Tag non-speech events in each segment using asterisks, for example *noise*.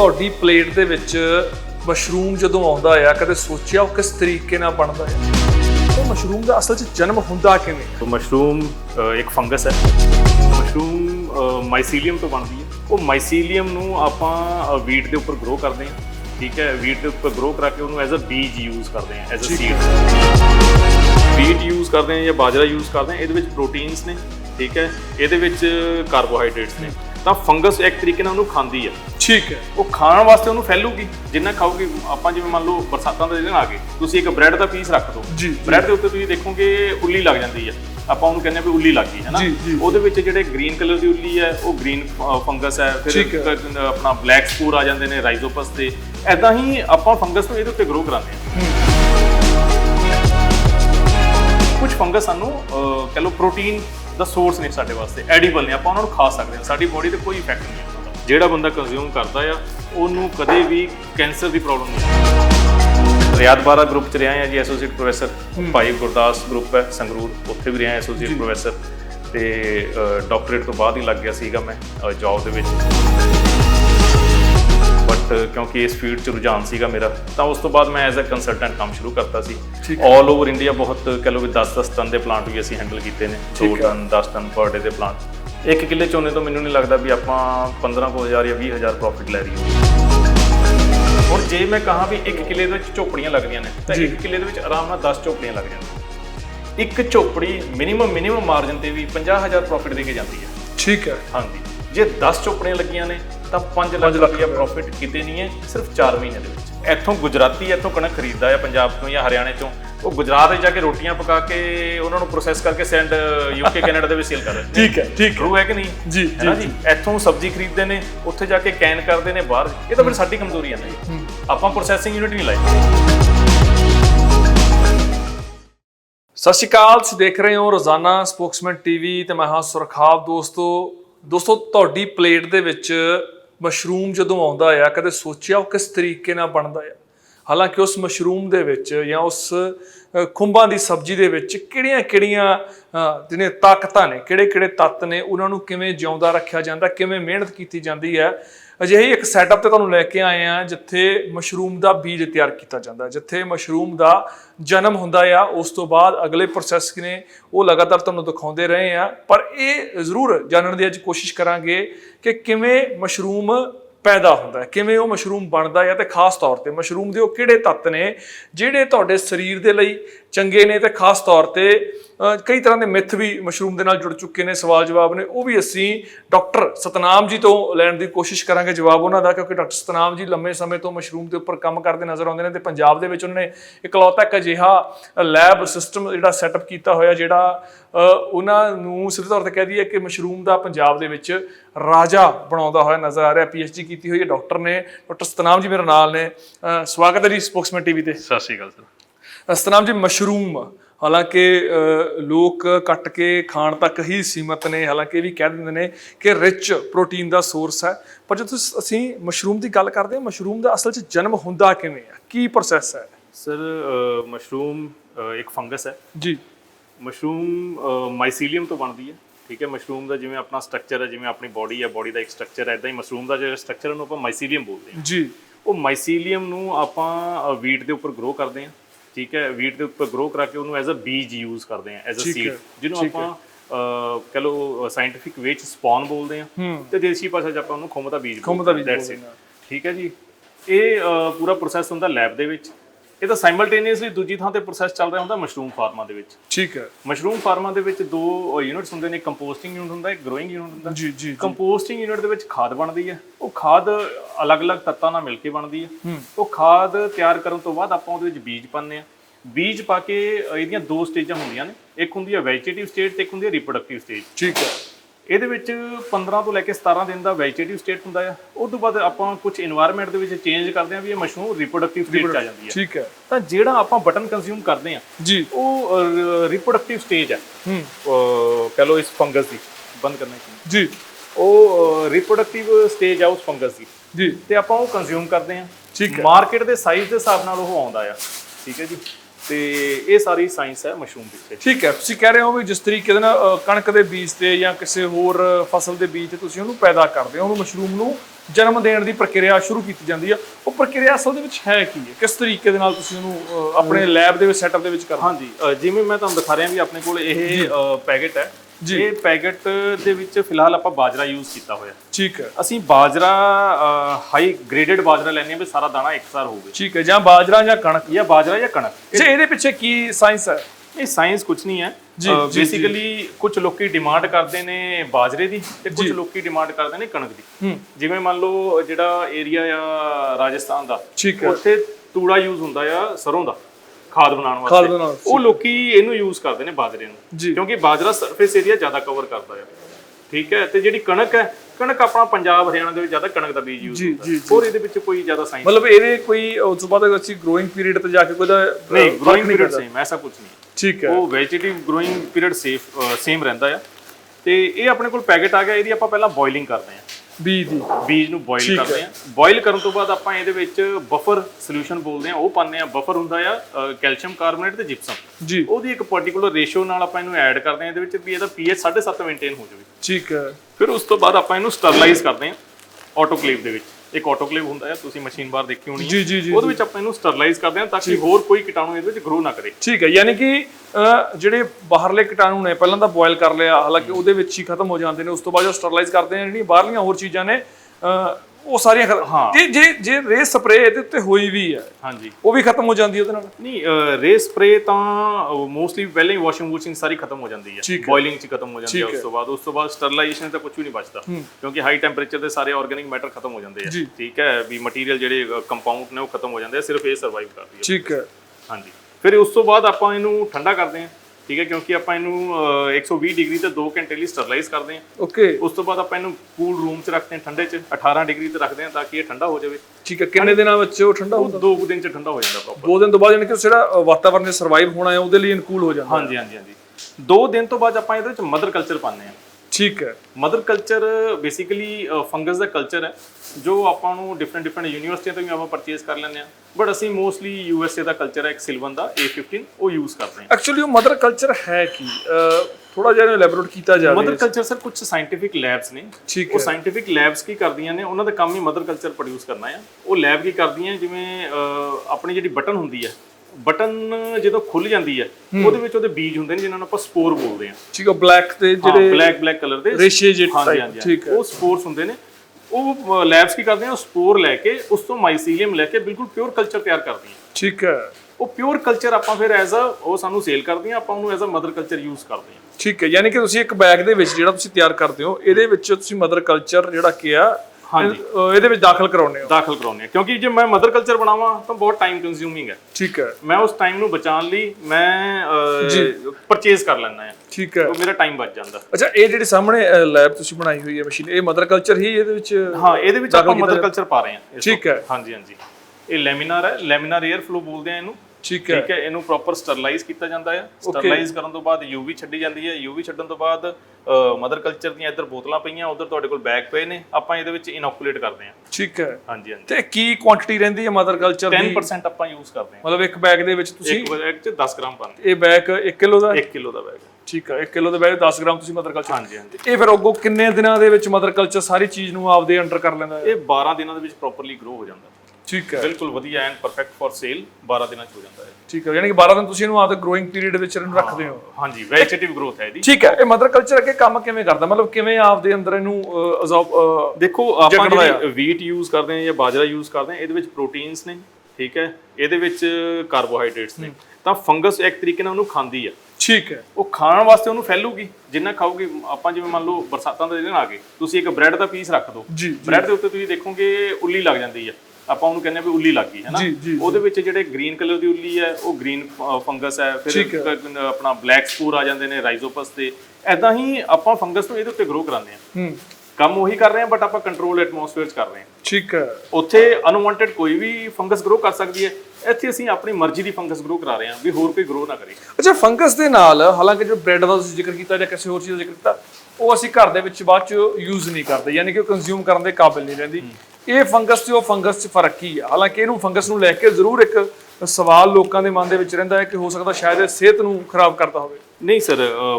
ਤੁਹਾਡੀ ਪਲੇਟ ਦੇ ਵਿੱਚ ਮਸ਼ਰੂਮ ਜਦੋਂ ਆਉਂਦਾ ਆ ਕਦੇ ਸੋਚਿਆ ਉਹ ਕਿਸ ਤਰੀਕੇ ਨਾਲ ਬਣਦਾ ਆ? ਉਹ ਮਸ਼ਰੂਮ ਦਾ ਅਸਲ 'ਚ ਜਨਮ ਹੁੰਦਾ ਕਿਵੇਂ? ਤੋ ਮਸ਼ਰੂਮ ਇੱਕ ਫੰਗਸ ਹੈ। ਮਸ਼ਰੂਮ ਮਾਈਸੀਲੀਅਮ ਤੋਂ ਬਣਦੀ ਹੈ। ਉਹ ਮਾਈਸੀਲੀਅਮ ਨੂੰ ਆਪਾਂ ਵੀਟ ਦੇ ਉੱਪਰ ਗਰੋ ਕਰਦੇ ਹਾਂ। ਠੀਕ ਹੈ? ਵੀਟ ਦੇ ਉੱਪਰ ਗਰੋ ਕਰਾ ਕੇ ਉਹਨੂੰ ਐਜ਼ ਅ ਬੀਜ ਯੂਜ਼ ਕਰਦੇ ਹਾਂ as a seed wheat use ਕਰਦੇ ਹਾਂ ਜਾਂ ਬਾਜਰਾ ਯੂਜ਼ ਕਰਦੇ ਹਾਂ ਇਹਦੇ ਵਿੱਚ ਪ੍ਰੋਟੀਨਸ ਨੇ। ਠੀਕ ਹੈ? ਇਹਦੇ ਵਿੱਚ ਕਾਰਬੋਹਾਈਡਰੇਟਸ ਨੇ। ਤਾਂ ਫੰਗਸ ਇੱਕ ਤਰੀਕੇ ਨਾਲ ਉਹਨੂੰ ਖਾਂਦੀ ਹੈ। ਠੀਕ ਹੈ। ਉਹ ਖਾਣ ਵਾਸਤੇ ਉਹਨੂੰ ਫੈਲੂਗੀ ਜਿੰਨਾ ਖਾਓਗੇ ਆਪਾਂ ਜਿਵੇਂ ਮੰਨ ਲਓ ਬਰਸਾਤਾਂ ਦੇ ਦਿਨ ਆ ਗਏ ਤੁਸੀਂ ਇੱਕ ਬ੍ਰੈਡ ਦਾ ਪੀਸ ਰੱਖ ਦਿਓ। ਜੀ। ਬ੍ਰੈਡ ਦੇ ਉੱਤੇ ਤੁਸੀਂ ਦੇਖੋਗੇ ਉੱਲੀ ਲੱਗ ਜਾਂਦੀ ਹੈ। ਆਪਾਂ ਉਹਨੂੰ ਕਹਿੰਦੇ ਆ ਵੀ ਉੱਲੀ ਲੱਗ ਗਈ ਹੈ ਨਾ? ਜੀ, ਜੀ। ਉਹਦੇ ਵਿੱਚ ਜਿਹੜੇ ਗ੍ਰੀਨ ਕਲਰ ਦੀ ਉੱਲੀ ਹੈ ਉਹ ਗ੍ਰੀਨ ਫੰਗਸ ਹੈ ਫਿਰ ਠੀਕ ਹੈ। ਇੱਕ ਆਪਣਾ ਬਲੈਕ ਸਪੋਰ ਆ ਜਾਂਦੇ ਨੇ ਰਾਈਜ਼ੋਪਸ ਤੇ ਐਦਾਂ ਹੀ ਆਪਾਂ ਫੰਗਸ ਨੂੰ ਇਹਦੇ ਉੱਤੇ ਗਰੋ ਕਰਾਉਂਦੇ ਹਾਂ। ਕੁਝ ਫੰਗਸ ਸਾਨੂੰ ਅਹ, ਕਹਿ ਲਓ ਪ੍ਰੋਟੀਨ ਦਾ ਸੋਰਸ ਨੇ ਸਾਡੇ ਵਾਸਤੇ ਐਡੀਬਲ ਨੇ ਆਪਾਂ ਉਹਨਾਂ ਨੂੰ ਖਾ ਸਕਦੇ ਹਾਂ। ਸਾਡੀ ਬੋਡੀ ਤੇ ਕੋਈ ਇਫੈਕਟ ਨਹੀਂ ਜਿਹੜਾ ਬੰਦਾ ਕੰਜ਼ਿਊਮ ਕਰਦਾ ਆ ਉਹਨੂੰ ਕਦੇ ਵੀ ਕੈਂਸਰ ਦੀ ਪ੍ਰੋਬਲਮ ਨਹੀਂ ਰਿਆਦ ਬਾਰਾ ਗਰੁੱਪ ਚ ਰਿਹਾ ਹਾਂ ਜੀ associate professor Bhai Gurdas group ਹੈ ਸੰਗਰੂਰ ਉੱਥੇ ਵੀ ਰਿਹਾ ਐਸੋਸੀਏਟ ਪ੍ਰੋਫੈਸਰ ਤੇ ਡਾਕਟਰੇਟ ਤੋਂ ਬਾਅਦ ਹੀ ਲੱਗ ਗਿਆ ਸੀਗਾ ਮੈਂ ਜੌਬ ਦੇ ਵਿੱਚ। ਬਟ ਕਿਉਂਕਿ ਇਸ ਫੀਲਡ 'ਚ ਰੁਝਾਨ ਸੀਗਾ ਮੇਰਾ ਤਾਂ ਉਸ ਤੋਂ ਬਾਅਦ ਮੈਂ ਐਜ਼ ਅ ਕੰਸਲਟੈਂਟ ਕੰਮ ਸ਼ੁਰੂ ਕਰਤਾ ਸੀ। ਆਲ ਓਵਰ ਇੰਡੀਆ ਬਹੁਤ ਕਹ ਲਓ ਵੀ 10-10 ਟਨ ਦੇ ਪਲਾਂਟ ਵੀ ਅਸੀਂ ਹੈਂਡਲ ਕੀਤੇ ਨੇ 2 ਠੀਕ ਹੈ। ਟਨ 10 ਟਨ ਪਰ ਡੇ ਦੇ ਪਲਾਂਟ ਇੱਕ ਕਿੱਲੇ ਝੋਨੇ ਤੋਂ ਮੈਨੂੰ ਨਹੀਂ ਲੱਗਦਾ ਵੀ ਆਪਾਂ 15000 ਜਾਂ 20000 ਪ੍ਰੋਫਿਟ ਲੈ ਰਹੀ ਹਾਂ ਹੁਣ ਜੇ ਮੈਂ ਕਹਾਂ ਵੀ ਇੱਕ ਕਿੱਲੇ ਦੇ ਵਿੱਚ ਝੋਪੜੀਆਂ ਲੱਗਦੀਆਂ ਨੇ ਤਾਂ। ਇੱਕ ਕਿੱਲੇ ਦੇ ਵਿੱਚ ਆਰਾਮ ਨਾਲ 10 ਝੋਪੜੀਆਂ ਲੱਗ ਜਾਂਦੀਆਂ ਇੱਕ ਝੋਪੜੀ ਮਿਨੀਮਮ ਮਿਨੀਮਮ ਮਾਰਜਨ ਤੇ ਵੀ 50000 ਪ੍ਰੋਫਿਟ ਦੇ ਕੇ ਜਾਂਦੀ ਹੈ। ਠੀਕ ਹੈ। ਹਾਂਜੀ। ਜੇ 10 ਚੋਪੜੀਆਂ ਲੱਗੀਆਂ ਨੇ ਤਾਂ 5 ਲੱਖ ਰੁਪਇਆ ਪ੍ਰੋਫਿਟ ਕਿਤੇ ਨਹੀਂ ਹੈ ਸਿਰਫ 4 ਮਹੀਨੇ ਦੇ ਵਿੱਚ। ਇੱਥੋਂ ਗੁਜਰਾਤੀ ਇੱਥੋਂ ਕਣਕ ਖਰੀਦਦਾ ਹੈ ਪੰਜਾਬ ਤੋਂ ਜਾਂ ਹਰਿਆਣੇ ਤੋਂ। ਉਹ ਗੁਜਰਾਤ ਵਿੱਚ ਜਾ ਕੇ ਰੋਟੀਆਂ ਪਕਾ ਕੇ ਉਹਨਾਂ ਨੂੰ ਪ੍ਰੋਸੈਸ ਕਰਕੇ ਸੈਂਡ ਯੂਕੇ ਕੈਨੇਡਾ ਦੇ ਵਿੱਚ ਸੇਲ ਕਰ ਰਹੇ ਨੇ। ਠੀਕ ਹੈ ਠੀਕ ਹੈ। ਟਰੂ ਹੈ ਕਿ ਨਹੀਂ? ਜੀ, ਹੈ ਨਾ ਜੀ। ਇੱਥੋਂ ਸਬਜ਼ੀ ਖਰੀਦਦੇ ਨੇ ਉੱਥੇ ਜਾ ਕੇ ਕੈਨ ਕਰਦੇ ਨੇ ਬਾਹਰ। ਇਹ ਤਾਂ ਫਿਰ ਸਾਡੀ ਕਮਜ਼ੋਰੀ ਹੈ ਨਾ ਜੀ। ਆਪਾਂ ਪ੍ਰੋਸੈਸਿੰਗ ਯੂਨਿਟ ਨਹੀਂ ਲਾਈ। ਸਤਿ ਸ਼੍ਰੀ ਅਕਾਲ ਤੁਸੀਂ ਦੇਖ ਰਹੇ ਹੋ ਰੋਜ਼ਾਨਾ ਸਪੋਕਸਮੈਨ ਟੀਵੀ ਤੇ ਮੈਂ ਹਾਂ ਸੁਰਖਾਬ ਦੋਸਤੋ। ਦੋਸਤੋ ਤੁਹਾਡੀ ਪਲੇਟ ਦੇ ਵਿੱਚ ਮਸ਼ਰੂਮ ਜਦੋਂ ਆਉਂਦਾ ਆ ਕਦੇ ਸੋਚਿਆ ਉਹ ਕਿਸ ਤਰੀਕੇ ਨਾਲ ਬਣਦਾ ਆ? ਹਾਲਾਂਕਿ ਉਸ ਮਸ਼ਰੂਮ ਦੇ ਵਿੱਚ ਜਾਂ ਉਸ ਅ, ਖੁੰਬਾਂ ਦੀ ਸਬਜ਼ੀ ਦੇ ਵਿੱਚ ਕਿਹੜੀਆਂ-ਕਿਹੜੀਆਂ ਅ, ਜਿਹਨੇ ਤਾਕਤਾਂ ਨੇ ਕਿਹੜੇ-ਕਿਹੜੇ ਤੱਤ ਨੇ ਉਹਨਾਂ ਨੂੰ ਕਿਵੇਂ ਜਿਉਂਦਾ ਰੱਖਿਆ ਜਾਂਦਾ ਕਿਵੇਂ ਮਿਹਨਤ ਕੀਤੀ ਜਾਂਦੀ ਹੈ ਅਜਿਹੀ ਇੱਕ ਸੈਟਅਪ ਤੇ ਤੁਹਾਨੂੰ ਲੈ ਕੇ ਆਏ ਆ ਜਿੱਥੇ ਮਸ਼ਰੂਮ ਦਾ ਬੀਜ ਤਿਆਰ ਕੀਤਾ ਜਾਂਦਾ ਜਿੱਥੇ ਮਸ਼ਰੂਮ ਦਾ ਜਨਮ ਹੁੰਦਾ ਆ ਉਸ ਤੋਂ ਬਾਅਦ ਅਗਲੇ ਪ੍ਰੋਸੈਸ ਨੇ ਉਹ ਲਗਾਤਾਰ ਤੁਹਾਨੂੰ ਦਿਖਾਉਂਦੇ ਰਹੇ ਆ ਪਰ ਇਹ ਜ਼ਰੂਰ ਜਾਣਨ ਦੀ ਅੱਜ ਕੋਸ਼ਿਸ਼ ਕਰਾਂਗੇ ਕਿ ਕਿਵੇਂ ਮਸ਼ਰੂਮ ਪੈਦਾ ਹੁੰਦਾ ਹੈ। ਕਿਵੇਂ ਉਹ ਮਸ਼ਰੂਮ ਬਣਦਾ ਹੈ ਤੇ ਖਾਸ ਤੌਰ ਤੇ ਮਸ਼ਰੂਮ ਦੇ ਉਹ ਕਿਹੜੇ ਤੱਤ ਨੇ, ਜਿਹੜੇ ਤੁਹਾਡੇ ਸਰੀਰ ਦੇ ਲਈ ਚੰਗੇ ਨੇ ਤੇ ਖਾਸ ਤੌਰ ਤੇ ਕਈ ਤਰ੍ਹਾਂ ਦੇ ਮਿੱਥ ਵੀ ਮਸ਼ਰੂਮ ਦੇ ਨਾਲ ਜੁੜ ਚੁੱਕੇ ਨੇ, ਸਵਾਲ ਜਵਾਬ ਨੇ। ਉਹ ਵੀ ਅਸੀਂ ਡਾਕਟਰ ਸਤਨਾਮ ਜੀ ਤੋਂ ਲੈਣ ਦੀ ਕੋਸ਼ਿਸ਼ ਕਰਾਂਗੇ, ਜਵਾਬ ਉਹਨਾਂ ਦਾ, ਕਿਉਂਕਿ ਡਾਕਟਰ ਸਤਨਾਮ ਜੀ ਲੰਮੇ ਸਮੇਂ ਤੋਂ ਮਸ਼ਰੂਮ ਦੇ ਉੱਪਰ ਕੰਮ ਕਰਦੇ ਨਜ਼ਰ ਆਉਂਦੇ ਨੇ ਤੇ ਪੰਜਾਬ ਦੇ ਵਿੱਚ ਉਹਨਾਂ ਨੇ ਇਕਲੌਤਾ ਇੱਕ ਅਜਿਹਾ ਲੈਬ ਸਿਸਟਮ ਜਿਹੜਾ ਸੈਟਅਪ ਕੀਤਾ ਹੋਇਆ, ਜਿਹੜਾ ਉਹਨਾਂ ਨੂੰ ਸਿੱਧੇ ਤੌਰ ਤੇ ਕਹਿ ਦਈਏ ਕਿ ਮਸ਼ਰੂਮ ਦਾ ਪੰਜਾਬ ਦੇ ਵਿੱਚ ਰਾਜਾ ਬਣਾਉਂਦਾ ਹੋਇਆ ਨਜ਼ਰ ਆ ਰਿਹਾ ਪੀਐਚਡੀ ਕੀਤੀ ਹੋਈ ਹੈ ਡਾਕਟਰ ਨੇ। ਡਾਕਟਰ ਸਤਨਾਮ ਜੀ ਮੇਰੇ ਨਾਲ ਨੇ। ਸਵਾਗਤ ਹੈ ਜੀ ਸਪੋਕਸਮੈਨ ਟੀਵੀ ਤੇ। ਸਤਿ ਸ਼੍ਰੀ ਅਕਾਲ ਸਰ। ਸਤਨਾਮ ਜੀ ਮਸ਼ਰੂਮ। ਹਾਲਾਂਕਿ ਲੋਕ ਕੱਟ ਕੇ ਖਾਣ ਤੱਕ ਹੀ ਸੀਮਤ ਨੇ। ਹਾਲਾਂਕਿ ਇਹ ਵੀ ਕਹਿ ਦਿੰਦੇ ਨੇ ਕਿ ਰਿਚ ਪ੍ਰੋਟੀਨ ਦਾ ਸੋਰਸ ਹੈ। ਪਰ ਜਦੋਂ ਤੁਸੀਂ- ਅਸੀਂ ਮਸ਼ਰੂਮ ਦੀ ਗੱਲ ਕਰਦੇ ਹਾਂ ਮਸ਼ਰੂਮ ਦਾ ਅਸਲ 'ਚ ਜਨਮ ਹੁੰਦਾ ਕਿਵੇਂ ਹੈ? ਕੀ ਪ੍ਰੋਸੈਸ ਹੈ? ਸਰ ਮਸ਼ਰੂਮ ਇੱਕ ਫੰਗਸ ਹੈ। ਜੀ। ਮਸ਼ਰੂਮ ਮਾਈਸੀਲੀਅਮ ਤੋਂ ਬਣਦੀ ਹੈ। ਠੀਕ ਹੈ ਮਸ਼ਰੂਮ ਦਾ ਜਿਵੇਂ ਆਪਣਾ ਸਟਰਕਚਰ ਹੈ ਜਿਵੇਂ ਆਪਣੀ ਬਾਡੀ ਹੈ ਬਾਡੀ ਦਾ ਇੱਕ ਸਟਰਕਚਰ ਹੈ ਇਦਾਂ ਹੀ ਮਸ਼ਰੂਮ ਦਾ ਜਿਹੜਾ ਸਟਰਕਚਰ ਉਹਨੂੰ ਆਪਾਂ ਮਾਈਸੀਲੀਅਮ ਬੋਲਦੇ ਹਾਂ। ਜੀ। ਉਹ ਮਾਈਸੀਲੀਅਮ ਨੂੰ ਆਪਾਂ ਵੀਟ ਦੇ ਉੱਪਰ ਗਰੋ ਕਰਦੇ ਹਾਂ। ਠੀਕ ਹੈ ਵੀਟ ਦੇ ਉੱਪਰ ਗਰੋ ਕਰਾ ਕੇ ਉਹਨੂੰ ਐਜ਼ ਅ ਬੀਜ ਯੂਜ਼ ਕਰਦੇ ਹਾਂ ਐਜ਼ ਅ ਸੀਡ ਜਿਹਨੂੰ। ਆਪਾਂ ਕਹ ਲਓ ਸਾਇੰਟਿਫਿਕ ਵੇ ਚ ਸਪੌਨ ਬੋਲਦੇ ਹੂੰ ਤੇ ਦੇਸੀ ਭਾਸ਼ਾ 'ਚ ਆਪਾਂ ਉਹਨੂੰ ਦਾ ਬੀਜ ਦਾ ਬੀਜ ਹਾਂ। it. ਠੀਕ ਹੈ ਜੀ ਇਹ ਪੂਰਾ ਪ੍ਰੋਸੈਸ ਹੁੰਦਾ ਲੈਬ ਦੇ ਵਿੱਚ ਇਹ ਤਾਂ ਸਾਈਮਲਟੇਨੀਅਸਲੀ ਦੂਜੀ ਥਾਂ ਤੇ ਪ੍ਰੋਸੈਸ ਚੱਲ ਰਿਹਾ ਹੁੰਦਾ ਮਸ਼ਰੂਮ ਫਾਰਮਾਂ ਦੇ ਵਿੱਚ। ਠੀਕ ਹੈ। ਮਸ਼ਰੂਮ ਫਾਰਮਾਂ ਦੇ ਵਿੱਚ ਦੋ ਯੂਨਿਟਸ ਹੁੰਦੇ ਨੇ ਕੰਪੋਸਟਿੰਗ ਯੂਨਿਟ ਹੁੰਦਾ ਇੱਕ ਗਰੋਇੰਗ ਯੂਨਿਟ ਹੁੰਦਾ। ਜੀ ਜੀ ਕੰਪੋਸਟਿੰਗ ਯੂਨਿਟ ਦੇ ਵਿੱਚ ਖਾਦ ਬਣਦੀ ਹੈ। ਉਹ ਖਾਦ ਅਲੱਗ-ਅਲੱਗ ਤੱਤਾਂ ਨਾਲ ਮਿਲ ਕੇ ਬਣਦੀ ਹੈ। ਉਹ ਖਾਦ ਤਿਆਰ ਕਰਨ ਤੋਂ ਬਾਅਦ ਆਪਾਂ ਉਹਦੇ ਵਿੱਚ ਬੀਜ ਪਾਉਂਦੇ ਆ ਬੀਜ ਪਾ ਕੇ ਇਹਦੀਆਂ ਦੋ ਸਟੇਜਾਂ ਹੁੰਦੀਆਂ ਨੇ। ਇੱਕ ਹੁੰਦੀ ਹੈ ਵੈਜੀਟੇਟਿਵ ਸਟੇਜ ਤੇ ਇੱਕ ਹੁੰਦੀ ਹੈ ਰਿਪਰੋਡਕਟਿਵ ਸਟੇਜ ਠੀਕ ਹੈ। ਇਹਦੇ ਵਿੱਚ 15 ਤੋਂ ਲੈ ਕੇ 17 ਦਿਨ ਦਾ ਵੈਜੀਟੇਟਿਵ ਸਟੇਟ ਹੁੰਦਾ ਆ। ਉਸ ਤੋਂ ਬਾਅਦ ਆਪਾਂ ਕੁਝ এনवायरमेंट ਦੇ ਵਿੱਚ ਚੇਂਜ ਕਰਦੇ ਆ ਵੀ ਇਹ ਮਸ਼ਹੂਰ ਰਿਪਰੋਡਕਟਿਵ ਸਟੇਟ ਆ ਜਾਂਦੀ ਹੈ ਠੀਕ ਹੈ। ਤਾਂ ਜਿਹੜਾ ਆਪਾਂ ਬਟਨ ਕੰਜ਼ਿਊਮ ਕਰਦੇ ਆ ਜੀ। ਉਹ ਰਿਪਰੋਡਕਟਿਵ ਸਟੇਜ ਹੈ। ਹੂੰ ਕਹ ਲੋ ਇਸ ਫੰਗਸ ਦੀ। ਬੰਦ ਕਰਨਾ ਜੀ। ਉਹ ਰਿਪਰੋਡਕਟਿਵ ਸਟੇਜ ਆ ਉਸ ਫੰਗਸ ਦੀ। ਜੀ। ਤੇ ਆਪਾਂ ਉਹ ਕੰਜ਼ਿਊਮ ਕਰਦੇ ਆ ਠੀਕ ਹੈ। ਮਾਰਕੀਟ ਦੇ ਸਾਈਜ਼ ਦੇ ਹਿਸਾਬ ਨਾਲ ਉਹ ਆਉਂਦਾ ਆ। ਠੀਕ ਹੈ ਜੀ। ਤੇ ਇਹ ਸਾਰੀ ਸਾਇੰਸ ਹੈ ਮਸ਼ਰੂਮ ਪਿੱਛੇ ਠੀਕ ਹੈ ਤੁਸੀਂ ਕਹਿ ਰਹੇ ਹੋ ਵੀ ਜਿਸ ਤਰੀਕੇ ਦੇ ਨਾਲ ਕਣਕ ਦੇ ਬੀਜ ਤੇ ਜਾਂ ਕਿਸੇ ਹੋਰ ਫਸਲ ਦੇ ਬੀਜ ਤੇ ਤੁਸੀਂ ਉਹਨੂੰ ਪੈਦਾ ਕਰਦੇ ਹੋ ਉਹਨੂੰ ਮਸ਼ਰੂਮ ਨੂੰ ਜਨਮ ਦੇਣ ਦੀ ਪ੍ਰਕਿਰਿਆ ਸ਼ੁਰੂ ਕੀਤੀ ਜਾਂਦੀ ਆ। ਉਹ ਪ੍ਰਕਿਰਿਆ ਅਸਲ ਦੇ ਵਿੱਚ ਹੈ ਕੀ ਹੈ? ਕਿਸ ਤਰੀਕੇ ਦੇ ਨਾਲ ਤੁਸੀਂ ਉਹਨੂੰ ਆਪਣੇ ਲੈਬ ਦੇ ਵਿੱਚ ਸੈਟਅਪ ਦੇ ਵਿੱਚ ਕਰਦੇ ਹਾਂਜੀ ਅ, ਜਿਵੇਂ ਮੈਂ ਤੁਹਾਨੂੰ ਦਿਖਾ ਰਿਹਾ ਵੀ ਆਪਣੇ ਕੋਲ ਇਹ ਪੈਕੇਟ ਹੈ। ਇਹ ਪੈਕੇਟ ਦੇ ਵਿੱਚ ਫਿਲਹਾਲ ਆਪਾਂ ਬਾਜਰਾ ਯੂਜ਼ ਕੀਤਾ ਹੋਇਆ। ਠੀਕ ਹੈ। ਅਸੀਂ ਬਾਜਰਾ ਹਾਈ ਗ੍ਰੇਡਡ ਬਾਜਰਾ ਲੈਣੇ ਵੀ ਸਾਰਾ ਦਾਣਾ ਇੱਕਸਾਰ ਹੋਵੇ। ਠੀਕ ਹੈ ਜਾਂ ਬਾਜਰਾ ਜਾਂ ਕਣਕ। ਜਾਂ ਬਾਜਰਾ ਜਾਂ ਕਣਕ। ਜੇ ਇਹਦੇ ਪਿੱਛੇ ਕੀ ਸਾਇੰਸ ਹੈ? ਇਹ ਸਾਇੰਸ ਕੁਝ ਨਹੀਂ ਹੈ। ਬੇਸਿਕਲੀ ਕੁਝ ਲੋਕੀ ਡਿਮਾਂਡ ਕਰਦੇ ਨੇ ਬਾਜਰੇ ਦੀ ਤੇ ਕੁਝ ਲੋਕੀ ਡਿਮਾਂਡ ਕਰਦੇ ਨੇ ਕਣਕ ਦੀ। ਜਿਵੇਂ ਮੰਨ ਲਓ ਜਿਹੜਾ ਏਰੀਆ ਆ ਰਾਜਸਥਾਨ ਦਾ ਉੱਥੇ ਤੂੜਾ ਯੂਜ਼ ਹੁੰਦਾ ਆ ਸਰੋਂ ਦਾ। ਖਾਦ ਬਣਾਉਣ ਖਾਦ ਵਾਸਤੇ। ਬਣਾਉਣ, ਉਹ ਲੋਕੀ ਇਹਨੂੰ ਯੂਜ਼ ਕਰਦੇ ਨੇ ਬਾਜਰੇ ਨੂੰ। ਕਿਉਂਕਿ ਬਾਜਰਾ ਸਰਫੇਸ ਏਰੀਆ ਜ਼ਿਆਦਾ ਕਵਰ ਕਰਦਾ ਹੈ ਠੀਕ ਹੈ? ਤੇ ਜਿਹੜੀ ਕਣਕ ਹੈ ਕਣਕ ਆਪਣਾ ਪੰਜਾਬ ਹਰਿਆਣਾ ਦੇ ਵਿੱਚ ਜ਼ਿਆਦਾ ਕਣਕ ਦਾ ਬੀਜ ਯੂਜ਼ ਜੀ, ਹੁੰਦਾ। ਜੀ, ਹੋਰ ਇਹਦੇ ਵਿੱਚ ਕੋਈ ਜ਼ਿਆਦਾ ਸਾਇੰਸ ਮਤਲਬ ਇਹਦੇ ਕੋਈ ਉਸ ਤੋਂ ਬਾਅਦ ਅਸੀਂ ਗਰੋਇੰਗ ਪੀਰੀਅਡ ਤੇ ਜਾ ਕੇ ਕੋਈ ਦਾ ਨਹੀਂ ਗਰੋਇੰਗ ਪੀਰੀਅਡ ਸੇਮ ਐਸਾ ਕੁਝ ਨਹੀਂ। ਹੈ। ਠੀਕ ਹੈ। ਉਹ vegetative growing period safe same ਰਹਿੰਦਾ ਆ। ਤੇ ਇਹ ਆਪਣੇ ਕੋਲ ਪੈਕੇਟ ਆ ਗਿਆ ਇਹਦੀ ਆਪਾਂ ਪਹਿਲਾਂ ਬੋਇਲਿੰਗ ਕਰਦੇ ਹਾਂ। ਬੀ ਦੀ। ਬੀਜ ਨੂੰ ਬੋਇਲ ਕਰਦੇ ਹਾਂ। ਬੋਇਲ ਕਰਨ ਤੋਂ ਬਾਅਦ ਆਪਾਂ ਇਹਦੇ ਵਿੱਚ ਬਫਰ ਸੋਲੂਸ਼ਨ ਬੋਲਦੇ ਹਾਂ। ਉਹ ਪਾਉਂਦੇ ਹਾਂ। ਬਫਰ ਹੁੰਦਾ ਆ ਕੈਲਸ਼ੀਅਮ ਕਾਰਬੋਨੇਟ ਤੇ ਜਿਪਸਮ ਜੀ। ਉਹਦੀ ਇੱਕ ਪਾਰਟਿਕੂਲਰ ਰੇਸ਼ੋ ਨਾਲ ਆਪਾਂ ਇਹਨੂੰ ਐਡ ਕਰਦੇ ਹਾਂ। ਇਹਦੇ ਵਿੱਚ ਵੀ ਇਹਦਾ pH 7.5 ਮੇਨਟੇਨ ਹੋ ਜਾਵੇ। ਠੀਕ ਹੈ। ਫਿਰ ਉਸ ਤੋਂ ਬਾਅਦ ਆਪਾਂ ਇਹਨੂੰ ਸਟਰਲਾਈਜ਼ ਕਰਦੇ ਹਾਂ। ਆਟੋਕਲੇਵ ਦੇ ਵਿੱਚ। ਇੱਕ ਆਟੋਕਲੇਵ ਹੁੰਦਾ ਹੈ ਤੁਸੀਂ ਮਸ਼ੀਨ ਬਾਹਰ ਦੇਖੀ ਹੋਣੀ ਹੈ। ਜੀ ਜੀ ਜੀ ਉਹਦੇ ਵਿੱਚ ਆਪਾਂ ਇਹਨੂੰ ਸਟਰਲਾਈਜ਼ ਕਰਦੇ ਹਾਂ ਤਾਂ ਕਿ ਹੋਰ ਕੋਈ ਕੀਟਾਣੂ ਇਹਦੇ ਵਿੱਚ ਗਰੋ ਨਾ ਕਰੇ। ਠੀਕ ਹੈ ਯਾਨੀ ਕਿ ਅਹ, ਜਿਹੜੇ ਬਾਹਰਲੇ ਕੀਟਾਣੂ ਨੇ ਪਹਿਲਾਂ ਤਾਂ ਬੋਇਲ ਕਰ ਲਿਆ ਹਾਲਾਂਕਿ ਉਹਦੇ ਵਿੱਚ ਹੀ ਖਤਮ ਹੋ ਜਾਂਦੇ ਨੇ ਉਸ ਤੋਂ ਬਾਅਦ ਜੋ ਸਟਰਲਾਈਜ਼ ਕਰਦੇ ਆ ਜਿਹੜੀਆਂ ਬਾਹਰਲੀਆਂ ਹੋਰ ਚੀਜ਼ਾਂ ਨੇ ਅਹ, ਉਹ ਸਾਰੀਆਂ ਖਤਮ ਜੇ ਜੇ ਜੇ ਰੇ ਸਪਰੇ ਇਹਦੇ ਉੱਤੇ ਹੋਈ ਵੀ ਹੈ ਹਾਂਜੀ। ਉਹ ਵੀ ਖਤਮ ਹੋ ਜਾਂਦੀ ਹੈ ਉਹਦੇ ਨਾਲ? ਨਹੀਂ ਰੇ ਸਪਰੇ ਤਾਂ ਮੋਸਟਲੀ ਪਹਿਲਾਂ ਹੀ ਵਾਸ਼ਿੰਗ ਵੂਸ਼ਿੰਗ ਸਾਰੀ ਖਤਮ ਹੋ ਜਾਂਦੀ ਹੈ ਠੀਕ ਹੈ। ਬੋਇਲਿੰਗ ਚ ਖਤਮ ਹੋ ਜਾਂਦੀ ਹੈ ਠੀਕ ਉਸ ਤੋਂ ਬਾਅਦ। ਉਸ ਤੋਂ ਬਾਅਦ ਸਟਰਲਾਈਜੇਸ਼ਨ ਤਾਂ ਕੁਝ ਵੀ ਨਹੀਂ ਬਚਦਾ। ਕਿਉਂਕਿ ਹਾਈ ਟੈਂਪਰੇਚਰ ਦੇ ਸਾਰੇ ਆਰਗੈਨਿਕ ਮੈਟਰ ਖਤਮ ਹੋ ਜਾਂਦੇ ਜੀ। ਆ ਠੀਕ ਹੈ ਵੀ ਮਟੀਰੀਅਲ ਜਿਹੜੇ ਕੰਪਾਊਂਡ ਨੇ ਉਹ ਖਤਮ ਹੋ ਜਾਂਦੇ ਆ ਸਿਰਫ ਇਹ ਸਰਵਾਈਵ ਕਰਦੀ ਹੈ ਠੀਕ ਹੈ। ਹਾਂਜੀ। ਫਿਰ ਉਸ ਤੋਂ ਬਾਅਦ ਆਪਾਂ ਇਹਨੂੰ ਠੰਡਾ ਕਰਦੇ ਹਾਂ ਠੀਕ ਹੈ ਕਿਉਂਕਿ ਆਪਾਂ ਇਹਨੂੰ ਅਹ, 120 ਡਿਗਰੀ ਤੇ 2 ਘੰਟੇ ਲਈ ਸਟਰਲਾਈਜ਼ ਕਰਦੇ ਹਾਂ। ਓਕੇ ਉਸ ਤੋਂ ਬਾਅਦ ਆਪਾਂ ਇਹਨੂੰ ਕੂਲ ਰੂਮ 'ਚ ਰੱਖਦੇ ਹਾਂ ਠੰਡੇ 'ਚ 18 ਡਿਗਰੀ ਤੇ ਰੱਖਦੇ ਹਾਂ ਤਾਂ ਕਿ ਇਹ ਠੰਡਾ ਹੋ ਜਾਵੇ। ਠੀਕ ਹੈ ਕਿੰਨੇ ਦਿਨਾਂ ਵਿੱਚ ਉਹ ਠੰਡਾ ਉਹ ਦੋ ਕੁ ਦਿਨ 'ਚ ਠੰਡਾ ਹੋ ਜਾਂਦਾ ਪ੍ਰੋਪਰ ਦੋ ਦਿਨ ਤੋਂ ਬਾਅਦ ਯਾਨੀ ਕਿ ਉਹ ਜਿਹੜਾ ਵਾਤਾਵਰਣ ਦੇ ਸਰਵਾਈਵ ਹੋਣਾ ਹੈ ਉਹਦੇ ਲਈ ਇਨਕੂਲ ਹੋ ਜਾਂਦਾ। ਹਾਂਜੀ ਹਾਂਜੀ ਹਾਂਜੀ। ਦੋ ਦਿਨ ਤੋਂ ਬਾਅਦ ਆਪਾਂ ਇਹਦੇ ਵਿੱਚ ਮਦਰ ਕਲਚਰ ਪਾਉਂਦੇ ਹਾਂ। ਠੀਕ ਹੈ। ਮਦਰ ਕਲਚਰ ਬੇਸਿਕਲੀ ਫੰਗਸ ਦਾ ਕਲਚਰ ਹੈ ਜੋ ਆਪਾਂ ਨੂੰ ਡਿਫਰੈਂਟ ਡਿਫਰੈਂਟ ਯੂਨੀਵਰਸਿਟੀਆਂ ਤੋਂ ਵੀ ਆਪਾਂ ਪਰਚੇਸ ਕਰ ਲੈਂਦੇ ਆ ਬਟ ਅਸੀਂ ਮੋਸਟਲੀ ਯੂਐਸਏ ਦਾ ਕਲਚਰ ਹੈ ਇੱਕ ਸਿਲਵਨ ਦਾ A15 ਉਹ ਯੂਜ਼ ਕਰਦੇ ਹਾਂ। ਐਕਚੁਅਲੀ ਉਹ ਮਦਰ ਕਲਚਰ ਹੈ ਕੀ? ਥੋੜਾ ਜਿਹਾ ਐਲੈਬੋਰੇਟ ਕੀਤਾ ਜਾਵੇ ਮਦਰ ਕਲਚਰ ਸਰ ਕੁਝ ਸਾਇੰਟਿਫਿਕ ਲੈਬਸ ਨੇ। ਠੀਕ ਉਹ ਸਾਇੰਟਿਫਿਕ ਲੈਬਸ ਕੀ ਕਰਦੀਆਂ ਨੇ ਉਹਨਾਂ ਦਾ ਕੰਮ ਹੀ ਮਦਰ ਕਲਚਰ ਪ੍ਰੋਡਿਊਸ ਕਰਨਾ ਆ ਉਹ ਲੈਬ ਕੀ ਕਰਦੀਆਂ ਜਿਵੇਂ ਆਪਣੀ ਜਿਹੜੀ ਬਟਨ ਹੁੰਦੀ ਹੈ ਬਟਨ ਜਦੋਂ ਖੁੱਲ ਜਾਂਦੀ ਹੈ ਉਹਦੇ ਵਿੱਚ ਉਹਦੇ ਬੀਜ ਹੁੰਦੇ ਨੇ ਜਿਨ੍ਹਾਂ ਨੂੰ ਆਪਾਂ ਸਪੋਰ ਬੋਲਦੇ ਹਾਂ। ਠੀਕ ਹੈ ਬਲੈਕ ਤੇ ਹਾਂ ਜਿਹੜੇ ਬਲੈਕ ਬਲੈਕ ਕਲਰ ਦੇ ਰੇਸ਼ੇ ਜਿਹੇ ਹਾਂਜੀ ਠੀਕ ਹੈ। ਉਹ ਸਪੋਰਸ ਹੁੰਦੇ ਨੇ। ਉਹ ਲੈਬਸ ਕੀ ਕਰਦੇ ਆ ਉਹ ਸਪੋਰ ਲੈ ਕੇ ਉਸ ਤੋਂ ਮਾਈਸੀਲੀਅਮ ਲੈ ਕੇ ਬਿਲਕੁਲ ਪਿਓਰ ਕਲਚਰ ਤਿਆਰ ਕਰਦੀਆਂ। ਠੀਕ ਹੈ। ਉਹ ਪਿਓਰ ਕਲਚਰ ਆਪਾਂ ਫਿਰ ਐਜ਼ ਅ ਉਹ ਸਾਨੂੰ ਸੇਲ ਕਰਦੀਆਂ ਆਪਾਂ ਉਹਨੂੰ as a mother culture use ਕਰਦੇ ਹਾਂ। ਠੀਕ ਹੈ ਯਾਨੀ ਕਿ ਤੁਸੀਂ ਇੱਕ ਬੈਗ ਦੇ ਵਿੱਚ ਜਿਹੜਾ ਤੁਸੀਂ ਤਿਆਰ ਕਰਦੇ ਹੋ ਇਹਦੇ ਵਿੱਚ ਤੁਸੀਂ ਮਦਰ ਕਲਚਰ ਜਿਹੜਾ ਕੀ ਆ ਹਾਂਜੀ। ਅਹ, ਇਹਦੇ ਵਿੱਚ ਦਾਖਲ ਕਰਾਉਂਦੇ ਹੋ? ਦਾਖਲ ਕਰਾਉਂਦੇ ਆ ਕਿਉਂਕਿ ਜੇ ਮੈਂ ਮਦਰ ਕਲਚਰ ਬਣਾਵਾਂ ਤਾਂ ਬਹੁਤ ਟਾਈਮ ਕੰਜ਼ਿਊਮਿੰਗ ਹੈ। ਠੀਕ ਹੈ। ਮੈਂ ਉਸ ਟਾਈਮ ਨੂੰ ਬਚਾਉਣ ਲਈ ਮੈਂ ਪਰਚੇਜ਼ ਕਰ ਲੈਂਦਾ ਆ ਠੀਕ ਹੈ। ਤਾਂ ਮੇਰਾ ਟਾਈਮ ਬਚ ਜਾਂਦਾ। ਅੱਛਾ ਇਹ ਜਿਹੜੀ ਸਾਹਮਣੇ ਲੈਬ ਤੁਸੀਂ ਬਣਾਈ ਹੋਈ ਹੈ ਮਸ਼ੀਨ ਇਹ ਮਦਰ ਕਲਚਰ ਹੀ ਇਹਦੇ ਵਿੱਚ ਹਾਂ ਇਹਦੇ ਵਿੱਚ ਆਪਾਂ ਮਦਰ ਕਲਚਰ ਪਾ ਰਹੇ ਹਾਂ ਇਸ ਠੀਕ ਹੈ। ਹਾਂਜੀ ਹਾਂਜੀ। ਇਹ ਲੈਮਿਨਾਰ ਹੈ। ਲੈਮਿਨਾਰ 에ਅਰ ਫਲੋ ਬੋਲਦੇ ਆ ਇਹਨੂੰ। ਠੀਕ ਹੈ। ਠੀਕ ਹੈ ਇਹਨੂੰ ਪ੍ਰੋਪਰ ਸਟਰਲਾਈਜ਼ ਕੀਤਾ ਜਾਂਦਾ ਹੈ। ਸਟਰਲਾਈਜ਼ ਕਰਨ ਤੋਂ ਬਾਅਦ ਯੂਵੀ ਛੱਡੀ ਜਾਂਦੀ ਹੈ। ਯੂਵੀ ਛੱਡਣ ਤੋਂ ਬਾਅਦ ਮਦਰ ਕਲਚਰ ਦੀਆਂ ਇੱਧਰ ਬੋਤਲਾਂ ਪਈਆਂ ਉਧਰ ਤੁਹਾਡੇ ਕੋਲ ਬੈਗ ਪਏ ਨੇ। ਆਪਾਂ ਇਹਦੇ ਵਿੱਚ ਇਨੋਕੂਲੇਟ ਕਰਦੇ ਹਾਂ। ਠੀਕ ਹੈ। ਹਾਂਜੀ ਹਾਂਜੀ। ਤੇ ਕੀ ਕੁਆਂਟੀਟੀ ਰਹਿੰਦੀ ਹੈ ਮਦਰ ਕਲਚਰ ਦੀ? 10% ਆਪਾਂ ਯੂਜ਼ ਕਰਦੇ ਹਾਂ। ਮਤਲਬ ਇੱਕ ਬੈਗ ਦੇ ਵਿੱਚ ਤੁਸੀਂ ਇੱਕ ਬੈਗ 'ਚ 10 ਗ੍ਰਾਮ ਪਾਉਂਦੇ ਇਹ ਬੈਗ 1 ਕਿਲੋ ਦਾ? 1 ਕਿਲੋ ਦਾ ਬੈਗ ਠੀਕ ਹੈ 1 ਕਿਲੋ ਦੇ ਬੈਗ 10 ਗ੍ਰਾਮ ਤੁਸੀਂ ਮਦਰ ਕਲਚਰ ਹਾਂਜੀ ਹਾਂਜੀ। ਇਹ ਫਿਰ ਅੱਗੋਂ ਕਿੰਨੇ ਦਿਨਾਂ ਦੇ ਵਿੱਚ ਮਦਰ ਕਲਚਰ ਸਾਰੀ ਚੀਜ਼ ਨੂੰ ਆਪਦੇ ਅੰਡਰ ਕਰ ਲੈਂਦਾ ਹੈ? ਇਹ 12 ਦਿਨਾਂ ਦੇ ਵਿੱਚ ਪ੍ਰੋਪਰਲੀ ਗਰੋ ਹੋ ਜਾਂਦਾ। ਠੀਕ ਹੈ। ਬਿਲਕੁਲ ਵਧੀਆ ਐਂਡ ਪਰਫੈਕਟ ਫॉर ਸੇਲ 12 ਦਿਨਾਂ 'ਚ ਹੋ ਜਾਂਦਾ ਹੈ। ਠੀਕ ਹੈ ਯਾਨੀ ਕਿ 12 ਦਿਨ ਤੁਸੀਂ ਇਹਨੂੰ ਆਪਦੇ ਗਰੋਇੰਗ ਪੀਰੀਅਡ ਵਿੱਚ ਇਹਨੂੰ ਰੱਖਦੇ ਹੋ। ਹਾਂਜੀ ਵੈਜੀਟੇਟਿਵ ਗਰੋਥ ਹੈ ਇਹਦੀ। ਠੀਕ ਹੈ ਇਹ ਮਦਰ ਕਲਚਰ ਅੱਗੇ ਕੰਮ ਕਿਵੇਂ ਕਰਦਾ? ਮਤਲਬ ਕਿਵੇਂ ਆਪਦੇ ਅੰਦਰ ਇਹਨੂੰ ਦੇਖੋ ਆਪਾਂ ਜਿਹੜੀ ਵੀਟ ਯੂਜ਼ ਕਰਦੇ ਹਾਂ ਜਾਂ ਬਾਜਰਾ ਯੂਜ਼ ਕਰਦੇ ਹਾਂ ਇਹਦੇ ਵਿੱਚ ਪ੍ਰੋਟੀਨਸ ਨੇ ਠੀਕ ਹੈ? ਇਹਦੇ ਵਿੱਚ ਕਾਰਬੋਹਾਈਡਰੇਟਸ ਨੇ। ਤਾਂ ਫੰਗਸ ਇੱਕ ਤਰੀਕੇ ਨਾਲ ਉਹਨੂੰ ਖਾਂਦੀ ਆ। ਠੀਕ ਹੈ। ਉਹ ਖਾਣ ਵਾਸਤੇ ਉਹਨੂੰ ਫੈਲੂਗੀ ਜਿੰਨਾ ਖਾਓਗੇ ਆਪਾਂ ਜਿਵੇਂ ਮੰਨ ਲਓ ਬਰਸਾਤਾਂ ਦੇ ਦਿਨ ਆ ਗਏ ਤੁਸੀਂ ਇੱਕ ਬ੍ਰੈਡ ਦਾ ਪੀਸ ਰੱਖ ਦਿਓ ਬ੍ਰੈਡ ਦੇ ਉੱਤੇ ਤੁਸੀਂ ਦੇਖੋਗੇ ਉੱਲੀ ਲੱਗ ਜਾਂਦੀ ਆ। ਆਪਾਂ ਉਹਨੂੰ ਕਹਿੰਦੇ ਆ ਵੀ ਉੱਲੀ ਲੱਗ ਗਈ ਹੈ ਨਾ? ਉਹਦੇ ਵਿੱਚ ਜਿਹੜੇ ਗ੍ਰੀਨ ਕਲਰ ਦੀ ਉੱਲੀ ਹੈ ਉਹ ਗ੍ਰੀਨ ਫੰਗਸ ਹੈ ਫਿਰ ਆਪਣਾ ਬਲੈਕ ਸਪੋਰ ਆ ਜਾਂਦੇ ਨੇ ਰਾਈਜ਼ੋਪਸ ਤੇ ਐਦਾਂ ਹੀ ਆਪਾਂ ਫੰਗਸ ਨੂੰ ਇਹਦੇ ਉੱਤੇ ਗਰੋ ਕਰਾਉਂਦੇ ਆ ਕੰਮ ਉਹੀ ਕਰ ਰਹੇ ਹਾਂ ਬਟ ਆਪਾਂ ਕੰਟਰੋਲ ਐਟਮੋਸਫੇਅਰ 'ਚ ਕਰ ਰਹੇ ਹਾਂ। ਠੀਕ ਹੈ। ਉੱਥੇ ਅਨਵਾਂਟਡ ਕੋਈ ਵੀ ਫੰਗਸ ਗਰੋ ਕਰ ਸਕਦੀ ਹੈ। ਇੱਥੇ ਅਸੀਂ ਆਪਣੀ ਮਰਜ਼ੀ ਦੀ ਫੰਗਸ ਗਰੋ ਕਰਾ ਰਹੇ ਹਾਂ ਵੀ ਹੋਰ ਕੋਈ ਗਰੋ ਨਾ ਕਰੇ। ਅੱਛਾ ਫੰਗਸ ਦੇ ਨਾਲ ਹਾਲਾਂਕਿ ਜੋ ਬ੍ਰੈਡ ਦਾ ਤੁਸੀਂ ਜ਼ਿਕਰ ਕੀਤਾ ਜਾਂ ਕਿਸੇ ਹੋਰ ਚੀਜ਼ ਦਾ ਜ਼ਿਕਰ ਕੀਤਾ ਉਹ ਅਸੀਂ ਘਰ ਦੇ ਵਿੱਚ ਬਾਅਦ ਚ ਯੂਜ਼ ਨਹੀਂ ਕਰਦੇ ਯਾਨੀ ਕਿ ਉਹ ਕੰਜ਼ਿਊਮ ਕਰਨ ਦੇ ਕਾਬਿਲ ਨਹੀਂ ਰਹਿੰਦੀ। ਇਹ ਫੰਗਸ ਤੇ ਉਹ ਫੰਗਸ 'ਚ ਫ਼ਰਕ ਕੀ ਹੈ ਹਾਲਾਂਕਿ ਇਹਨੂੰ ਫੰਗਸ ਨੂੰ ਲੈ ਕੇ ਜ਼ਰੂਰ ਇੱਕ ਸਵਾਲ ਲੋਕਾਂ ਦੇ ਮਨ ਦੇ ਵਿੱਚ ਰਹਿੰਦਾ ਹੈ ਕਿ ਹੋ ਸਕਦਾ ਸ਼ਾਇਦ ਇਹ ਸਿਹਤ ਨੂੰ ਖਰਾਬ ਕਰਦਾ ਹੋਵੇ। ਨਹੀਂ ਸਰ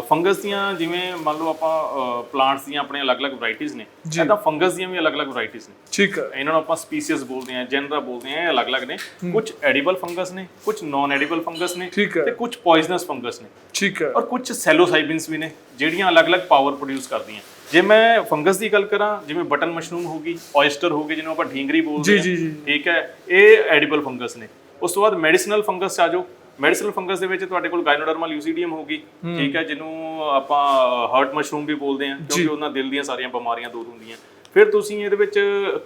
ਫੰਗਸ ਦੀਆਂ ਜਿਵੇਂ ਮੰਨ ਲਓ ਆਪਾਂ ਪਲਾਂਟਸ ਦੀਆਂ ਆਪਣੇ ਅਲੱਗ-ਅਲੱਗ ਵੈਰਾਈਟੀਆਂ ਨੇ ਇਹ ਤਾਂ ਫੰਗਸ ਦੀਆਂ ਵੀ ਅਲੱਗ-ਅਲੱਗ ਵੈਰਾਈਟੀਆਂ ਨੇ। ਠੀਕ ਹੈ। ਇਹਨਾਂ ਨੂੰ ਆਪਾਂ ਸਪੀਸੀਜ਼ ਬੋਲਦੇ ਹਾਂ ਜੈਨਰਾ ਬੋਲਦੇ ਹਾਂ ਇਹ ਅਲੱਗ-ਅਲੱਗ ਨੇ। ਕੁਝ ਐਡੀਬਲ ਫੰਗਸ ਨੇ ਕੁਝ ਨਾਨ ਐਡੀਬਲ ਫੰਗਸ ਨੇ ਤੇ ਕੁਝ ਪੋਇਜ਼ਨਸ ਫੰਗਸ ਨੇ। ਠੀਕ ਹੈ। ਔਰ ਕੁਝ ਸੈਲੋਸਾਈਬਿਨਸ ਵੀ ਨੇ ਜਿਹੜੀਆਂ ਅਲੱਗ-ਅਲੱਗ ਪਾਵਰ ਪ੍ਰੋਡਿਊਸ ਕਰਦੀਆਂ। ਜੇ ਮੈਂ ਫੰਗਸ ਦੀ ਗੱਲ ਕਰਾਂ ਜਿਵੇਂ ਬਟਨ ਮਸ਼ਰੂਮ ਹੋਗੀ ਔਇਸਟਰ ਹੋਗੇ ਜਿਹਨੂੰ ਆਪਾਂ ਢੀਂਗਰੀ ਬੋਲਦੇ ਜੀ। ਠੀਕ ਹੈ ਇਹ ਐਡੀਬਲ ਫੰਗਸ ਨੇ। ਉਸ ਤੋਂ ਬਾਅਦ ਮੈਡੀਸਿਨਲ ਫੰਗਸ ਆ ਜਾਓ। ਮੈਡੀਸਿਨਲ ਫੰਗਸ ਦੇ ਵਿੱਚ ਤੁਹਾਡੇ ਕੋਲ ਗਾਇਨੋਡਰਮਾ ਲਿਊਸੀਡੀਅਮ ਹੋਗੀ ਠੀਕ ਹੈ ਜਿਹਨੂੰ ਆਪਾਂ ਹਾਰਟ ਮਸ਼ਰੂਮ ਵੀ ਬੋਲਦੇ ਹਾਂ ਕਿਉਂਕਿ ਉਹਨਾਂ ਦਿਲ ਦੀਆਂ ਸਾਰੀਆਂ ਬਿਮਾਰੀਆਂ ਦੂਰ ਹੁੰਦੀਆਂ। ਫਿਰ ਤੁਸੀਂ ਇਹਦੇ ਵਿੱਚ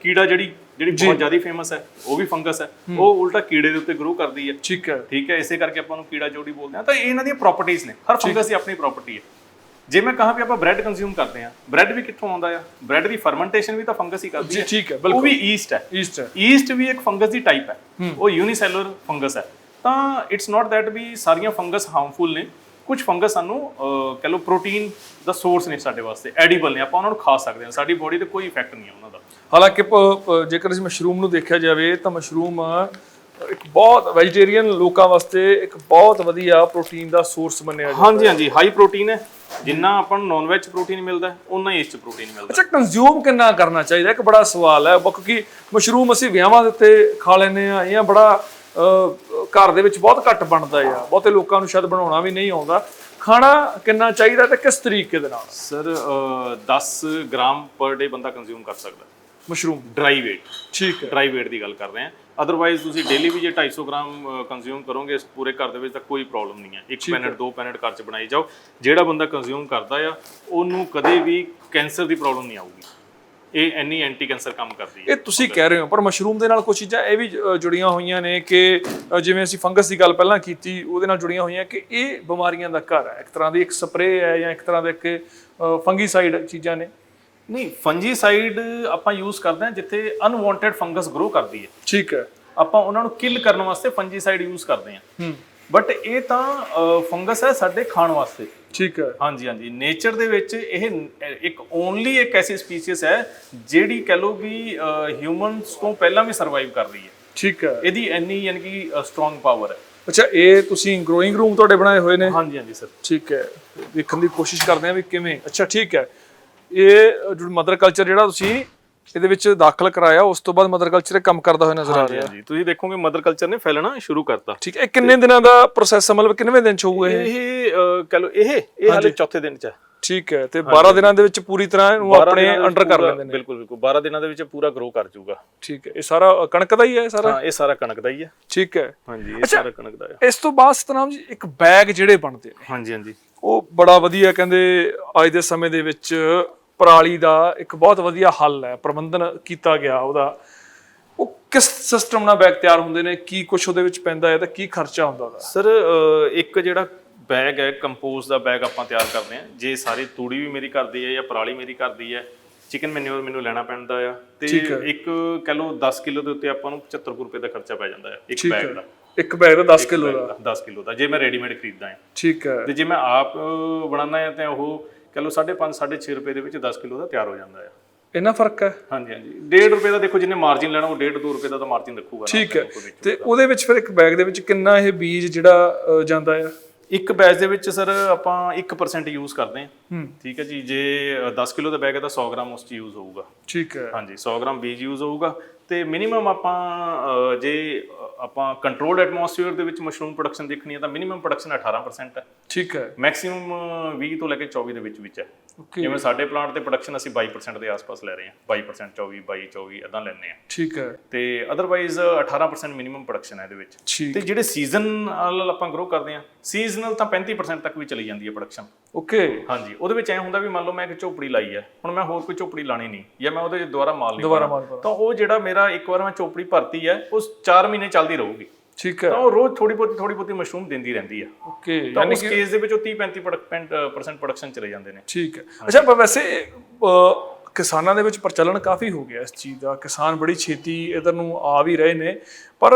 ਕੀੜਾ ਜਿਹੜੀ ਜਿਹੜੀ ਬਹੁਤ ਜ਼ਿਆਦਾ ਫੇਮਸ ਹੈ ਉਹ ਵੀ ਫੰਗਸ ਹੈ। ਉਹ ਉਲਟਾ ਕੀੜੇ ਦੇ ਉੱਤੇ ਗਰੋ ਕਰਦੀ ਹੈ। ਠੀਕ ਹੈ। ਠੀਕ ਹੈ ਇਸੇ ਕਰਕੇ ਆਪਾਂ ਨੂੰ ਕੀੜਾ ਜੋੜੀ ਬੋਲਦੇ ਹਾਂ। ਤਾਂ ਇਹ ਇਹਨਾਂ ਦੀਆਂ ਪ੍ਰਾਪਰਟੀਆਂ ਨੇ। ਹਰ ਫੰਗਸ ਦੀ ਆਪਣੀ ਪ੍ਰਾਪਰਟੀ ਹੈ। ਜੇ ਮੈਂ ਕਹਾਂ ਵੀ ਆਪਾਂ ਬ੍ਰੈਡ ਕੰਜ਼ਿਊਮ ਕਰਦੇ ਹਾਂ ਬ੍ਰੈਡ ਵੀ ਕਿੱਥੋਂ ਆਉਂਦਾ ਆ? ਬ੍ਰੈਡ ਦੀ ਫਰਮੈਂਟੇਸ਼ਨ ਵੀ ਤਾਂ ਫੰਗਸ ਹੀ ਕਰਦੀ ਜੀ ਹੈ। ਠੀਕ ਹੈ ਉਹ ਬਿਲਕੁਲ ਵੀ ਈਸਟ ਹੈ। ਈਸਟ ਹੈ। ਈਸਟ ਵੀ ਇੱਕ ਫੰਗਸ ਦੀ ਟਾਈਪ ਹੈ। ਉਹ ਯੂਨੀਸੈਲੂਲਰ ਫੰਗਸ ਹੈ। ਤਾਂ ਇਟਸ ਨਾਟ ਦੈਟ ਵੀ ਸਾਰੀਆਂ ਫੰਗਸ ਹਾਰਮਫੁਲ ਨੇ। ਕੁਝ ਫੰਗਸ ਸਾਨੂੰ ਕਹਿ ਲਓ ਪ੍ਰੋਟੀਨ ਦਾ ਸੋਰਸ ਨੇ ਸਾਡੇ ਵਾਸਤੇ ਐਡੀਬਲ ਨੇ। ਆਪਾਂ ਉਹਨਾਂ ਨੂੰ ਖਾ ਸਕਦੇ ਹਾਂ। ਸਾਡੀ ਬੋਡੀ ਤੇ ਕੋਈ ਇਫੈਕਟ ਨਹੀਂ ਹੈ ਉਹਨਾਂ ਦਾ। ਹਾਲਾਂਕਿ ਜੇਕਰ ਅਸੀਂ ਮਸ਼ਰੂਮ ਨੂੰ ਦੇਖਿਆ ਜਾਵੇ ਤਾਂ ਮਸ਼ਰੂਮ ਇੱਕ ਬਹੁਤ ਵੈਜੀਟੇਰੀਅਨ ਲੋਕਾਂ ਵਾਸਤੇ ਇੱਕ ਬਹੁਤ ਵਧੀਆ ਪ੍ਰੋਟੀਨ ਦਾ ਸੋਰਸ ਮੰਨਿਆ ਜਾਂਦਾ ਹਾਂਜੀ ਹਾਂਜੀ। ਹਾਈ ਪ੍ਰੋਟੀਨ ਹੈ। ਜਿੰਨਾ ਆਪਾਂ ਨੂੰ ਨਾਨ ਵੈਜ ਪ੍ਰੋਟੀਨ ਮਿਲਦਾ ਉਨਾ ਹੀ ਇਸ ਚ ਪ੍ਰੋਟੀਨ ਮਿਲਦਾ। ਅੱਛਾ ਕੰਜ਼ਿਊਮ ਕਿੰਨਾ ਕਰਨਾ ਚਾਹੀਦਾ? ਇੱਕ ਬੜਾ ਸਵਾਲ ਹੈ। ਕਿਉਂਕਿ ਮਸ਼ਰੂਮ ਅਸੀਂ ਵਿਆਹਾਂ ਦੇ ਉੱਤੇ ਖਾ ਲੈਂਦੇ ਆ ਇਹ ਬੜਾ ਘਰ ਦੇ ਵਿੱਚ ਬਹੁਤ ਘੱਟ ਬਣਦਾ ਆ। ਬਹੁਤੇ ਲੋਕਾਂ ਨੂੰ ਸ਼ਾਇਦ ਬਣਾਉਣਾ ਵੀ ਨਹੀਂ ਆਉਂਦਾ। ਖਾਣਾ ਕਿੰਨਾ ਚਾਹੀਦਾ ਤੇ ਕਿਸ ਤਰੀਕੇ ਦੇ ਨਾਲ? ਸਰ 10 ਗ੍ਰਾਮ ਪਰ ਡੇ ਬੰਦਾ ਕੰਜ਼ਿਊਮ ਕਰ ਸਕਦਾ। ਮਸ਼ਰੂਮ। ਡਰਾਈ weight ਠੀਕ ਹੈ। ਡਰਾਈ weight ਦੀ ਗੱਲ ਕਰ ਰਹੇ ਹਾਂ। ਅਦਰਵਾਈਜ਼ ਤੁਸੀਂ ਡੇਲੀ ਵੀ ਜੇ 250 ਗ੍ਰਾਮ ਕੰਜ਼ਿਊਮ ਕਰੋਗੇ ਇਸ ਪੂਰੇ ਘਰ ਦੇ ਵਿੱਚ ਤਾਂ ਕੋਈ ਪ੍ਰੋਬਲਮ ਨਹੀਂ ਹੈ। ਇੱਕ ਪੈਨਟ ਦੋ ਪੈਨਟ ਘਰ ਚ ਬਣਾਈ ਜਾਓ। ਜਿਹੜਾ ਬੰਦਾ ਕੰਜ਼ਿਊਮ ਕਰਦਾ ਆ ਉਹਨੂੰ ਕਦੇ ਵੀ ਕੈਂਸਰ ਦੀ ਪ੍ਰੋਬਲਮ ਨਹੀਂ ਆਊਗੀ। ਇਹ ਐਨੀ ਐਂਟੀ ਕੈਂਸਰ ਕੰਮ ਕਰਦੀ ਹੈ। ਇਹ ਤੁਸੀਂ ਕਹਿ ਰਹੇ ਹੋ ਪਰ ਮਸ਼ਰੂਮ ਦੇ ਨਾਲ ਕੁਝ ਚੀਜ਼ਾਂ ਇਹ ਵੀ ਜੁੜੀਆਂ ਹੋਈਆਂ ਨੇ ਕਿ ਜਿਵੇਂ ਅਸੀਂ ਫੰਗਸ ਦੀ ਗੱਲ ਪਹਿਲਾਂ ਕੀਤੀ ਉਹਦੇ ਨਾਲ ਜੁੜੀਆਂ ਹੋਈਆਂ ਕਿ ਇਹ ਬਿਮਾਰੀਆਂ ਦਾ ਘਰ ਹੈ। ਇੱਕ ਤਰ੍ਹਾਂ ਦੀ ਇੱਕ ਸਪਰੇਅ ਹੈ ਜਾਂ ਇੱਕ ਤਰ੍ਹਾਂ ਦੇ ਇੱਕ ਫੰਗੀਸਾਈਡ ਚੀਜ਼ਾਂ ਨੇ। ਨਹੀਂ ਫੰਜੀਸਾਈਡ ਆਪਾਂ ਯੂਜ਼ ਕਰਦੇ ਹਾਂ ਜਿੱਥੇ ਅਨਵਾਂਟਡ ਫੰਗਸ ਗਰੋ ਕਰਦੀ ਹੈ। ਠੀਕ ਹੈ। ਆਪਾਂ ਉਹਨਾਂ ਨੂੰ ਕਿਲ ਕਰਨ ਵਾਸਤੇ ਫੰਜੀਸਾਈਡ ਯੂਜ਼ ਕਰਦੇ ਹਾਂ। ਹੂੰ। ਬਟ ਇਹ ਤਾਂ ਫੰਗਸ ਹੈ ਸਾਡੇ ਖਾਣ ਵਾਸਤੇ। ਠੀਕ ਹੈ। ਹਾਂਜੀ ਹਾਂਜੀ। ਨੇਚਰ ਦੇ ਵਿੱਚ ਇਹ ਇੱਕ ਓਨਲੀ ਇੱਕ ਐਸੀ ਸਪੀਸੀਜ਼ ਹੈ ਜਿਹੜੀ ਕਹ ਲੋ ਵੀ ਹਿਊਮਨਸ ਤੋਂ ਪਹਿਲਾਂ ਵੀ ਸਰਵਾਈਵ ਕਰ ਰਹੀ ਹੈ। ਠੀਕ ਹੈ। ਇਹਦੀ ਇੰਨੀ ਯਾਨੀ ਕਿ ਸਟਰੋਂਗ ਪਾਵਰ ਹੈ। ਅੱਛਾ ਇਹ ਤੁਸੀਂ ਗਰੋਇੰਗ ਰੂਮ ਤੁਹਾਡੇ ਬਣਾਏ ਹੋਏ ਨੇ? ਹਾਂਜੀ ਹਾਂਜੀ ਸਰ ਠੀਕ ਹੈ। ਦੇਖਣ ਦੀ ਕੋਸ਼ਿਸ਼ ਕਰਦੇ ਹਾਂ ਵੀ ਕਿਵੇਂ। ਅੱਛਾ ਠੀਕ ਹੈ। ਇਹ ਜੋ ਮਦਰ ਕਲਚਰ ਜਿਹੜਾ ਤੁਸੀਂ ਇਹਦੇ ਵਿੱਚ ਦਾਖਲ ਕਰਾਇਆ ਉਸ ਤੋਂ ਬਾਅਦ ਮਦਰ ਕਲਚਰ ਕੰਮ ਕਰਦਾ ਹੋਇਆ ਨਜ਼ਰ ਆ ਰਿਹਾ। ਹਾਂਜੀ। ਤੁਸੀਂ ਦੇਖੋਗੇ ਮਦਰ ਕਲਚਰ ਨੇ ਫੈਲਣਾ ਸ਼ੁਰੂ ਕਰਤਾ। ਠੀਕ ਹੈ ਇਹ ਕਿੰਨੇ ਦਿਨਾਂ ਦਾ ਪ੍ਰੋਸੈਸ ਮਤਲਬ ਕਿੰਨਵੇਂ ਦਿਨ ਚ ਹੋਊਗਾ ਇਹ? ਇਹ ਕਹ ਲੋ ਇਹ ਇਹ ਹਾਲੇ ਚੌਥੇ ਦਿਨ ਚ ਹੈ। ਠੀਕ ਹੈ ਤੇ 12 ਦਿਨਾਂ ਦੇ ਵਿੱਚ ਪੂਰੀ ਤਰ੍ਹਾਂ ਇਹਨੂੰ 12 ਆਪਣੇ ਅੰਡਰ ਕਰ ਲੈਂਦੇ ਨੇ। ਬਿਲਕੁਲ ਬਿਲਕੁਲ। 12 ਦਿਨਾਂ ਦੇ ਵਿੱਚ ਪੂਰਾ ਗਰੋ ਕਰ ਜਾਊਗਾ। ਠੀਕ ਹੈ ਇਹ ਸਾਰਾ ਕਣਕ ਦਾ ਹੀ ਹੈ ਸਾਰਾ? ਹਾਂ ਇਹ ਸਾਰਾ ਕਣਕ ਦਾ ਹੀ ਹੈ। ਠੀਕ ਹੈ। ਹਾਂਜੀ ਇਹ ਸਾਰਾ ਕਣਕ ਦਾ ਹੈ। ਇਸ ਤੋਂ ਬਾਅਦ ਸਤਨਾਮ ਜੀ ਇੱਕ ਬੈਗ ਜਿਹੜੇ ਬਣਦੇ ਨੇ। ਹਾਂਜੀ ਹਾਂਜੀ। ਉਹ ਬੜਾ ਵਧੀਆ ਕਹਿੰਦੇ ਅੱਜ ਦੇ ਸਮੇਂ ਦੇ ਵਿੱਚ ਪਰਾਲੀ ਦਾ ਇੱਕ ਬਹੁਤ ਵਧੀਆ ਹੱਲ ਹੈ ਪ੍ਰਬੰਧਨ ਕੀਤਾ ਗਿਆ ਉਹਦਾ। ਉਹ ਕਿਸ ਸਿਸਟਮ ਨਾਲ ਬੈਗ ਤਿਆਰ ਹੁੰਦੇ ਨੇ ਕੀ ਕੁਝ ਉਹਦੇ ਵਿੱਚ ਪੈਂਦਾ ਹੈ ਤੇ ਕੀ ਖਰਚਾ ਹੁੰਦਾ ਉਹਦਾ? ਸਰ ਇੱਕ ਜਿਹੜਾ ਬੈਗ ਹੈ ਕੰਪੋਸਟ ਦਾ ਬੈਗ ਆਪਾਂ ਤਿਆਰ ਕਰਦੇ ਹਾਂ। ਜੇ ਸਾਰੀ ਤੂੜੀ ਵੀ ਮੇਰੀ ਘਰ ਦੀ ਹੈ ਜਾਂ ਪਰਾਲੀ ਮੇਰੀ ਘਰ ਦੀ ਹੈ ਚਿਕਨ ਮੈਨਿਓਰ ਮੈਨੂੰ ਲੈਣਾ ਪੈਂਦਾ ਆ। ਤੇ ਇੱਕ ਕਹ ਲਓ 10 ਕਿਲੋ ਦੇ ਉੱਤੇ ਆਪਾਂ ਨੂੰ 75 ਰੁਪਏ ਦਾ ਖਰਚਾ ਪੈ ਜਾਂਦਾ ਹੈ ਇੱਕ ਬੈਗ ਦਾ। ਇੱਕ ਬੈਗ ਦਾ 10 ਕਿਲੋ ਦਾ। 10 ਕਿਲੋ ਦਾ ਜੇ ਮੈਂ ਰੈਡੀਮੇਡ ਖਰੀਦਦਾ ਹਾਂ। ਠੀਕ ਹੈ। ਤੇ ਜੇ ਮੈਂ ਆਪ ਬਣਾਉਣਾ ਹੈ ਤਾਂ ਉਹ ਕਹ ਲਓ 5.5 6.5 ਰੁਪਏ ਦੇ ਵਿੱਚ 10 ਕਿਲੋ ਦਾ ਤਿਆਰ ਹੋ ਜਾਂਦਾ ਹੈ। ਇੰਨਾ ਫ਼ਰਕ ਹੈ? ਹਾਂਜੀ ਹਾਂਜੀ। 1.5 ਰੁਪਏ ਦਾ ਦੇਖੋ ਜਿਹਨੇ ਮਾਰਜਿਨ ਲੈਣਾ ਉਹ 1.5 2 ਰੁਪਏ ਦਾ ਤਾਂ ਮਾਰਜਿਨ ਰੱਖੂਗਾ ਠੀਕ ਹੈ। ਤੇ ਉਹਦੇ ਵਿੱਚ ਫਿਰ ਇੱਕ ਬੈਗ ਦੇ ਵਿੱਚ ਕਿੰਨਾ ਇਹ ਬੀਜ ਜਿਹੜਾ ਜਾਂਦਾ ਆ ਇੱਕ ਬੈਚ ਦੇ ਵਿੱਚ ਸਰ ਆਪਾਂ 1% ਯੂਜ਼ ਕਰਦੇ ਹਾਂ। ਹੂੰ। ਠੀਕ ਹੈ ਜੀ। ਜੇ ਅ, 10 ਕਿਲੋ ਦਾ ਬੈਗ ਹੈ ਤਾਂ 100 ਗ੍ਰਾਮ ਉਸ ਚ ਯੂਜ਼ ਹੋਊਗਾ। ਠੀਕ ਹੈ। ਹਾਂਜੀ 100 ਗ੍ਰਾਮ ਬੀਜ ਯੂਜ਼ ਹੋਊਗਾ। ਤੇ ਮਿਨੀਮਮ ਆਪਾਂ ਜੇ ਆਪਾਂ ਕੰਟਰੋਲਡ ਐਟਮੋਸਫੇਅਰ ਦੇ ਵਿੱਚ ਮਸ਼ਰੂਮ ਪ੍ਰੋਡਕਸ਼ਨ ਦੇਖਣੀ ਹੈ ਤਾਂ ਮਿਨੀਮਮ ਪ੍ਰੋਡਕਸ਼ਨ 18% ਹੈ। ਠੀਕ ਹੈ। ਮੈਕਸਿਮਮ 20 ਤੋਂ ਲੈ ਕੇ 24 ਦੇ ਵਿੱਚ ਵਿੱਚ ਹੈ। ਜਿਵੇਂ ਸਾਡੇ ਪਲਾਂਟ ਤੇ ਪ੍ਰੋਡਕਸ਼ਨ ਅਸੀਂ 22% ਦੇ ਆਸ-ਪਾਸ ਲੈ ਰਹੇ ਹਾਂ। 22% 24 22 24 ਇਦਾਂ ਲੈਂਦੇ ਹਾਂ। ਠੀਕ ਹੈ। ਤੇ ਅਦਰਵਾਈਜ਼ 18% ਮਿਨੀਮਮ ਪ੍ਰੋਡਕਸ਼ਨ ਹੈ ਇਹਦੇ ਵਿੱਚ। ਤੇ ਜਿਹੜੇ ਸੀਜ਼ਨਲ ਆਪਾਂ ਗਰੋ ਕਰਦੇ ਹਾਂ ਸੀਜ਼ਨਲ ਤਾਂ 35% ਤੱਕ ਵੀ ਚਲੀ ਜਾਂਦੀ ਹੈ ਪ੍ਰੋਡਕਸ਼ਨ ਓਕੇ ਹਾਂਜੀ ਉਹਦੇ ਵਿੱਚ ਐ ਹੁੰਦਾ ਵੀ ਮੰਨ ਲਓ ਮੈਂ ਇੱਕ ਝੋਪੜੀ ਲਾਈ ਹੈ ਹੁਣ ਮੈਂ ਹੋਰ ਕੋਈ ਝੋਪੜੀ ਲਾਣੀ ਨਹੀਂ ਜਾਂ ਮੈਂ ਉਹਦੇ ਦੁਬਾਰਾ ਮਾਲ ਨਹੀਂ ਦੁਬਾਰਾ ਪਾਉਣਾ, ਮਾਲ ਪਾਉਣਾ। ਤਾਂ ਉਹ ਜਿਹੜਾ ਮੇਰਾ ਇੱਕ ਵਾਰ ਮੈਂ ਝੋਪੜੀ ਭਰਤੀ ਹੈ ਉਸ 4 ਮਹੀਨੇ ਚੱਲਦੀ ਰਹੂਗੀ। ਠੀਕ ਹੈ। ਤਾਂ ਉਹ ਰੋਜ਼ ਥੋੜੀ ਬਹੁਤੀ ਥੋੜੀ ਬਹੁਤੀ ਮਸ਼ਰੂਮ ਦਿੰਦੀ ਰਹਿੰਦੀ ਹੈ ਓਕੇ ਤਾਂ ਉਸ ਕੇਸ ਦੇ ਵਿੱਚ ਉਹ 30 35% ਪ੍ਰੋਡਕਸ਼ਨ ਚਲੇ ਜਾਂਦੇ ਨੇ। ਠੀਕ ਹੈ। ਅੱਛਾ ਪਰ ਵੈਸੇ ਕਿਸਾਨਾਂ ਦੇ ਵਿੱਚ ਪ੍ਰਚਲਨ ਕਾਫੀ ਹੋ ਗਿਆ ਇਸ ਚੀਜ਼ ਦਾ। ਕਿਸਾਨ ਬੜੀ ਛੇਤੀ ਇਧਰ ਨੂੰ ਆ ਵੀ ਰਹੇ ਨੇ ਪਰ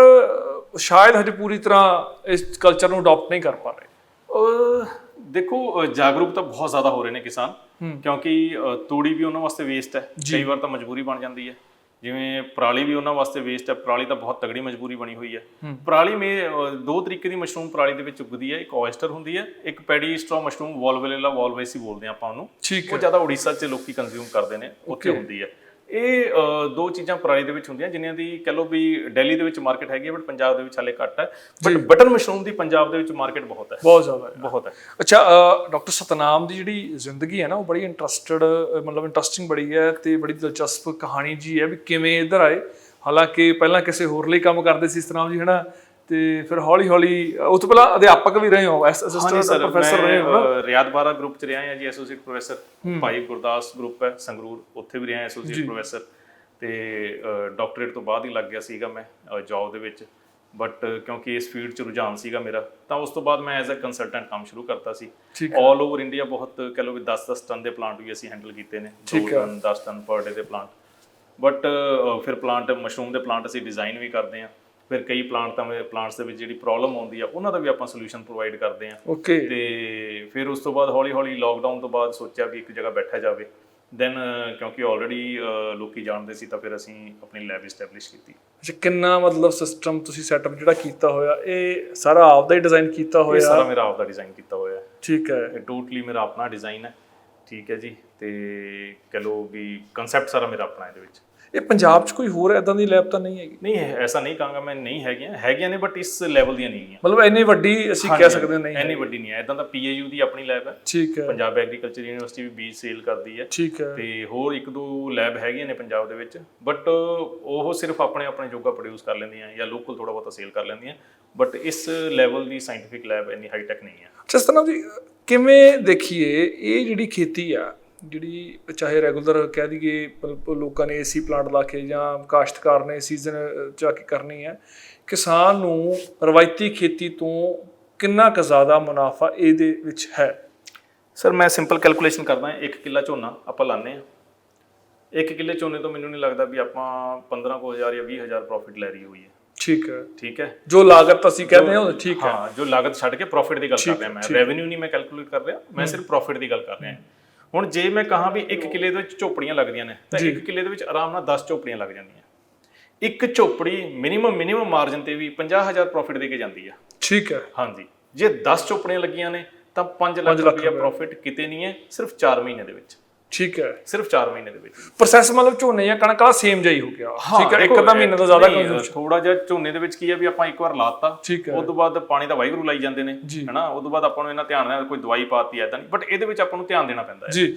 ਸ਼ਾਇਦ ਹਜੇ ਪੂਰੀ ਤਰ੍ਹਾਂ ਇਸ ਕਲਚਰ ਨੂੰ ਅਡਾਪਟ ਨਹੀਂ ਕਰ ਪਾ ਰਹੇ। ਅਹ ਦੇਖੋ ਅਹ ਜਾਗਰੂਕਤਾ ਬਹੁਤ ਜ਼ਿਆਦਾ ਹੋ ਰਹੇ ਨੇ ਕਿਸਾਨ ਕਿਉਂਕਿ ਤੂੜੀ ਵੀ ਉਹਨਾਂ ਵਾਸਤੇ ਵੇਸਟ ਹੈ। ਕਈ ਵਾਰ ਤਾਂ ਮਜਬੂਰੀ ਬਣ ਜਾਂਦੀ ਹੈ। ਜਿਵੇਂ ਪਰਾਲੀ ਵੀ ਉਹਨਾਂ ਵਾਸਤੇ ਵੇਸਟ ਹੈ। ਪਰਾਲੀ ਤਾਂ ਬਹੁਤ ਤਗੜੀ ਮਜਬੂਰੀ ਬਣੀ ਹੋਈ ਹੈ। ਪਰਾਲੀ ਮੇ ਦੋ ਤਰੀਕੇ ਦੀ ਮਸ਼ਰੂਮ ਪਰਾਲੀ ਦੇ ਵਿੱਚ ਉੱਗਦੀ ਹੈ। ਇੱਕ oyster ਹੁੰਦੀ ਹੈ ਇੱਕ ਪੈਡੀ ਸਟ੍ਰਾ ਮਸ਼ਰੂਮ ਵੋਲਵੇਲਾ ਵੋਲਵੇਸੀ ਬੋਲਦੇ ਆਪਾਂ ਉਹਨੂੰ। ਉਹ ਜ਼ਿਆਦਾ ਉੜੀਸਾ 'ਚ ਲੋਕੀ ਕੰਜ਼ਿਊਮ ਕਰਦੇ ਨੇ ਉੱਥੇ ਹੁੰਦੀ ਹੈ। ਇਹ ਦੋ ਚੀਜ਼ਾਂ ਪਰਾਲੀ ਦੇ ਵਿੱਚ ਹੁੰਦੀਆਂ ਜਿਨ੍ਹਾਂ ਦੀ ਕਹ ਲਓ ਵੀ ਦਿੱਲੀ ਦੇ ਵਿੱਚ ਮਾਰਕੀਟ ਹੈਗੀ ਹੈ ਬਟ ਪੰਜਾਬ ਦੇ ਵਿੱਚ ਹਾਲੇ ਘੱਟ ਹੈ। ਬਟ ਬਟਨ ਮਸ਼ਰੂਮ ਦੀ ਪੰਜਾਬ ਦੇ ਵਿੱਚ ਮਾਰਕੀਟ ਬਹੁਤ ਹੈ। ਬਹੁਤ ਜ਼ਿਆਦਾ ਹੈ। ਬਹੁਤ ਹੈ। ਅੱਛਾ ਡਾਕਟਰ ਸਤਨਾਮ ਦੀ ਜਿਹੜੀ ਜ਼ਿੰਦਗੀ ਹੈ ਨਾ ਉਹ ਬੜੀ ਇੰਟਰਸਟਡ ਮਤਲਬ ਇੰਟਰਸਟਿੰਗ ਬੜੀ ਹੈ ਤੇ ਬੜੀ ਦਿਲਚਸਪ ਕਹਾਣੀ ਜੀ ਹੈ ਵੀ ਕਿਵੇਂ ਇੱਧਰ ਆਏ। ਹਾਲਾਂਕਿ ਪਹਿਲਾਂ ਕਿਸੇ ਹੋਰ ਲਈ ਕੰਮ ਕਰਦੇ ਸੀ ਸਤਨਾਮ ਜੀ ਹਨਾ? ਤੇ ਫਿਰ ਹੌਲੀ ਹੌਲੀ ਉਸ ਤੋਂ ਪਹਿਲਾਂ ਅਧਿਆਪਕ ਵੀ ਰਹੇ ਹੋ ਅਸਿਸਟੈਂਟ ਸਰ ਪ੍ਰੋਫੈਸਰ ਰਹੇ ਹੋ ਨਾ? ਰਿਆਦ ਬਾਰਾ ਗਰੁੱਪ ਚ ਰਿਹਾ ਹਾਂ ਜੀ associate professor Bhai Gurdas group ਹੈ ਸੰਗਰੂਰ ਉੱਥੇ ਵੀ ਰਿਹਾ ਐਸੋਸੀਏਟ ਪ੍ਰੋਫੈਸਰ ਤੇ ਡਾਕਟਰੇਟ ਤੋਂ ਬਾਅਦ ਹੀ ਲੱਗ ਗਿਆ ਸੀਗਾ ਮੈਂ ਜੌਬ ਦੇ ਵਿੱਚ। ਬਟ ਕਿਉਂਕਿ ਇਸ ਫੀਲਡ 'ਚ ਰੁਝਾਨ ਸੀਗਾ ਮੇਰਾ ਤਾਂ ਉਸ ਤੋਂ ਬਾਅਦ ਮੈਂ ਐਜ਼ ਅ ਕੰਸਲਟੈਂਟ ਕੰਮ ਸ਼ੁਰੂ ਕਰਤਾ ਸੀ। ਆਲ ਓਵਰ ਇੰਡੀਆ ਬਹੁਤ ਕਹ ਲਓ ਵੀ 10-10 ਟਨ ਦੇ ਪਲਾਂਟ ਵੀ ਅਸੀਂ ਹੈਂਡਲ ਕੀਤੇ ਨੇ। 2 ਟਨ 10 ਟਨ ਪਰ ਡੇ ਦੇ ਪਲਾਂਟ ਬਟ ਫਿਰ ਪਲਾਂਟ ਮਸ਼ਰੂਮ ਦੇ ਪਲਾਂਟ ਅਸੀਂ ਡਿਜ਼ਾਈਨ ਵੀ ਕਰਦੇ ਹਾਂ। ਫਿਰ ਕਈ ਪਲਾਂਟ ਤਾਂ ਪਲਾਂਟਸ ਦੇ ਵਿੱਚ ਜਿਹੜੀ ਪ੍ਰੋਬਲਮ ਆਉਂਦੀ ਆ ਉਹਨਾਂ ਦਾ ਵੀ ਆਪਾਂ ਸੋਲੂਸ਼ਨ ਪ੍ਰੋਵਾਈਡ ਕਰਦੇ ਹਾਂ ਓਕੇ ਤੇ ਫਿਰ ਉਸ ਤੋਂ ਬਾਅਦ ਹੌਲੀ ਹੌਲੀ ਲੋਕਡਾਊਨ ਤੋਂ ਬਾਅਦ ਸੋਚਿਆ ਵੀ ਇੱਕ ਜਗ੍ਹਾ ਬੈਠਾ ਜਾਵੇ। ਦੈਨ ਕਿਉਂਕਿ ਆਲਰੇਡੀ ਲੋਕੀ ਜਾਣਦੇ ਸੀ ਤਾਂ ਫਿਰ ਅਸੀਂ ਆਪਣੀ ਲੈਬ ਐਸਟੈਬਲਿਸ਼ ਕੀਤੀ। ਅੱਛਾ ਕਿੰਨਾ ਮਤਲਬ ਸਿਸਟਮ ਤੁਸੀਂ ਸੈਟਅਪ ਜਿਹੜਾ ਕੀਤਾ ਹੋਇਆ ਇਹ ਸਾਰਾ ਆਪਦਾ ਹੀ ਡਿਜ਼ਾਈਨ ਕੀਤਾ ਇਹ ਹੋਇਆ? ਸਾਰਾ ਮੇਰਾ ਆਪਦਾ ਡਿਜ਼ਾਈਨ ਕੀਤਾ ਹੋਇਆ। ਠੀਕ ਹੈ। ਇਹ ਟੋਟਲੀ ਮੇਰਾ ਆਪਣਾ ਡਿਜ਼ਾਈਨ ਹੈ। ਠੀਕ ਹੈ ਜੀ। ਤੇ ਕਹ ਲਓ ਵੀ ਕਨਸੈਪਟ ਸਾਰਾ ਮੇਰਾ ਆਪਣਾ ਇਹਦੇ ਵਿੱਚ। ਇਹ ਪੰਜਾਬ 'ਚ ਕੋਈ ਹੋਰ ਐਦਾਂ ਦੀ ਲੈਬ ਤਾਂ ਨਹੀਂ ਹੈਗੀ? ਨਹੀਂ ਐਸਾ ਨਹੀਂ ਕਹਾਂਗਾ ਮੈਂ ਨਹੀਂ ਹੈਗੀਆਂ। ਹੈਗੀਆਂ ਨੇ ਬਟ ਇਸ ਲੈਵਲ ਦੀਆਂ ਨਹੀਂ ਹੈਗੀਆਂ। ਮਤਲਬ ਇੰਨੀ ਵੱਡੀ ਅਸੀਂ ਕਹਿ ਸਕਦੇ ਨਹੀਂ ਇੰਨੀ ਵੱਡੀ ਨਹੀਂ ਹੈ। ਇਦਾਂ ਤਾਂ ਪੀਏਯੂ ਦੀ ਆਪਣੀ ਲੈਬ ਹੈ। ਠੀਕ ਹੈ। ਪੰਜਾਬ ਐਗਰੀਕਲਚਰ ਯੂਨੀਵਰਸਿਟੀ ਵੀ ਬੀਜ ਸੇਲ ਕਰਦੀ ਹੈ। ਠੀਕ ਹੈ। ਤੇ ਹੋਰ ਇੱਕ ਦੋ ਲੈਬ ਹੈਗੀਆਂ ਨੇ ਪੰਜਾਬ ਦੇ ਵਿੱਚ। ਬਟ ਉਹ ਸਿਰਫ ਆਪਣੇ ਆਪਣੇ ਜੋਗਾ ਪ੍ਰੋਡਿਊਸ ਕਰ ਲੈਂਦੀਆਂ ਜਾਂ ਲੋਕਲ ਥੋੜਾ ਬਹੁਤਾ ਸੇਲ ਕਰ ਲੈਂਦੀਆਂ। ਬਟ ਇਸ ਲੈਵਲ ਦੀ ਸਾਇੰਟੀਫਿਕ ਲੈਬ ਇੰਨੀ ਹਾਈ ਟੈਕ ਨਹੀਂ ਹੈ। ਚਸਤਨਾ ਜੀ ਕਿਵੇਂ ਦੇਖੀਏ? ਇਹ ਜਿਹੜੀ ਖੇਤੀ ਆ ਜਿਹੜੀ ਚਾਹੇ ਰੈਗੂਲਰ ਕਹਿ ਦਈਏ ਲੋਕਾਂ ਨੇ ਏਸੀ ਪਲਾਂਟ ਲਾ ਕੇ ਜਾਂ ਕਾਸ਼ਤਕਾਰ ਨੇ ਸੀਜ਼ਨ ਜਾ ਕੇ ਕਰਨੀ ਹੈ ਕਿਸਾਨ ਨੂੰ ਰਵਾਇਤੀ ਖੇਤੀ ਤੋਂ ਕਿੰਨਾ ਕੁ ਜ਼ਿਆਦਾ ਮੁਨਾਫਾ ਇਹਦੇ ਵਿੱਚ ਹੈ? ਸਰ ਮੈਂ ਸਿੰਪਲ ਕੈਲਕੂਲੇਸ਼ਨ ਕਰਦਾ 1 ਕਿੱਲਾ ਝੋਨਾ ਆਪਾਂ ਲਾਉਂਦੇ ਆ 1 ਕਿੱਲੇ ਝੋਨੇ ਤੋਂ ਮੈਨੂੰ ਨਹੀਂ ਲੱਗਦਾ ਵੀ ਆਪਾਂ 15000 ਜਾਂ 20000 ਪ੍ਰੋਫਿਟ ਲੈ ਰਹੀ ਹੋਈ ਹੈ। ਠੀਕ ਹੈ। ਠੀਕ ਹੈ? ਜੋ ਲਾਗਤ ਅਸੀਂ ਕਹਿੰਦੇ ਹਾਂ ਠੀਕ ਹੈ। ਹਾਂ ਜੋ ਲਾਗਤ ਛੱਡ ਕੇ ਪ੍ਰੋਫਿਟ ਦੀ ਗੱਲ ਕਰ ਰਿਹਾ ਮੈਂ। ਰੈਵਨਿਊ ਨਹੀਂ ਮੈਂ ਕੈਲਕੂਲੇਟ ਕਰ ਰਿਹਾ ਮੈਂ ਸਿਰਫ ਪ੍ਰੋਫਿਟ ਦੀ ਗੱਲ ਕਰ ਰਿਹਾ। ਹੁਣ ਜੇ ਮੈਂ ਕਹਾਂ ਵੀ 1 ਕਿੱਲੇ ਦੇ ਵਿੱਚ ਝੋਪੜੀਆਂ ਲੱਗਦੀਆਂ ਨੇ ਤਾਂ 1 ਕਿੱਲੇ ਦੇ ਵਿੱਚ ਆਰਾਮ ਨਾਲ 10 ਝੋਪੜੀਆਂ ਲੱਗ ਜਾਂਦੀਆਂ। ਇੱਕ ਝੋਪੜੀ ਮਿਨੀਮਮ ਮਿਨੀਮਮ ਮਾਰਜਨ ਤੇ ਵੀ 50000 ਪ੍ਰੋਫਿਟ ਦੇ ਕੇ ਜਾਂਦੀ ਆ। ਠੀਕ ਹੈ। ਹਾਂਜੀ। ਜੇ 10 ਝੋਪੜੀਆਂ ਲੱਗੀਆਂ ਨੇ ਤਾਂ 5 ਲੱਖ ਰੁਪਏ। ਪ੍ਰੋਫਿਟ ਕਿਤੇ ਨਹੀਂ ਹੈ ਸਿਰਫ 4 ਮਹੀਨੇ ਦੇ ਵਿੱਚ। ਠੀਕ ਹੈ। ਸਿਰਫ 4 ਮਹੀਨੇ ਦੇ ਵਿੱਚ। ਪ੍ਰੋਸੈਸ ਮਤਲਬ ਝੋਨੇ ਜਾਂ ਕਣਕ ਦਾ ਸੇਮ ਜਿਹਾ ਹੀ ਹੋ ਗਿਆ। ਠੀਕ ਹੈ ਇੱਕ ਅੱਧਾ ਮਹੀਨੇ ਤੋਂ ਜ਼ਿਆਦਾ consumption। ਥੋੜਾ ਜਿਹਾ ਝੋਨੇ ਦੇ ਵਿੱਚ ਕੀ ਹੈ ਵੀ ਆਪਾਂ ਇੱਕ ਵਾਰ ਲਾਤਾ ਉਸ ਤੋਂ ਬਾਅਦ ਪਾਣੀ ਦਾ ਵਾਹਿਗੁਰੂ ਲਾਈ ਜਾਂਦੇ ਨੇ ਹੈਨਾ? ਉਸ ਤੋਂ ਬਾਅਦ ਆਪਾਂ ਨੂੰ ਇਹਨਾਂ ਧਿਆਨ ਦੇਣਾ ਕੋਈ ਦਵਾਈ ਪਾਤੀ ਐਦਾਂ ਨਹੀਂ ਬਟ ਇਹਦੇ ਵਿੱਚ ਆਪਾਂ ਨੂੰ ਧਿਆਨ ਦੇਣਾ ਪੈਂਦਾ ਹੈ। ਜੀ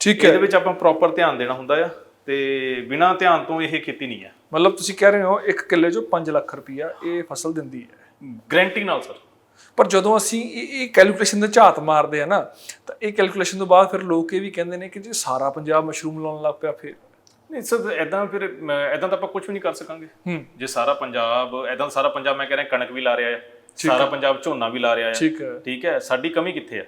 ਠੀਕ ਹੈ। ਇਹਦੇ ਵਿੱਚ ਆਪਾਂ ਪ੍ਰੋਪਰ ਧਿਆਨ ਦੇਣਾ ਹੁੰਦਾ ਆ ਤੇ ਬਿਨਾਂ ਧਿਆਨ ਤੋਂ ਇਹ ਖੇਤੀ ਨਹੀਂ ਹੈ। ਮਤਲਬ ਤੁਸੀਂ ਕਹਿ ਰਹੇ ਹੋ ਇੱਕ ਕਿੱਲੇ 'ਚੋਂ 5 ਲੱਖ ਰੁਪਈਆ ਇਹ ਫਸਲ ਦਿੰਦੀ ਹੈ। ਗਰੰਟੀ ਨਾਲ ਸਰ ਪਰ ਜਦੋਂ ਅਸੀਂ ਇਹ ਇਹ ਕੈਲਕੂਲੇਸ਼ਨ ਦੇ ਝਾਤ ਮਾਰਦੇ ਆ ਨਾ ਤਾਂ ਇਹ ਕੈਲਕੂਲੇਸ਼ਨ ਤੋਂ ਬਾਅਦ ਫਿਰ ਲੋਕ ਇਹ ਵੀ ਕਹਿੰਦੇ ਨੇ ਕਿ ਜੇ ਸਾਰਾ ਪੰਜਾਬ ਮਸ਼ਰੂਮ ਲਾਉਣ ਲੱਗ ਪਿਆ ਫਿਰ। ਨਹੀਂ ਸਰ ਐਦਾਂ ਫਿਰ ਐਦਾਂ ਤਾਂ ਆਪਾਂ ਕੁਝ ਵੀ ਨਹੀਂ ਕਰ ਸਕਾਂਗੇ। ਜੇ ਸਾਰਾ ਪੰਜਾਬ ਐਦਾਂ ਸਾਰਾ ਪੰਜਾਬ ਮੈਂ ਕਹਿ ਰਿਹਾ ਕਣਕ ਵੀ ਲਾ ਰਿਹਾ ਹੈ ਸਾਰਾ ਪੰਜਾਬ ਝੋਨਾ ਵੀ ਲਾ ਰਿਹਾ ਹੈ ਠੀਕ ਹੈ ਸਾਡੀ ਕਮੀ ਕਿੱਥੇ ਹੈ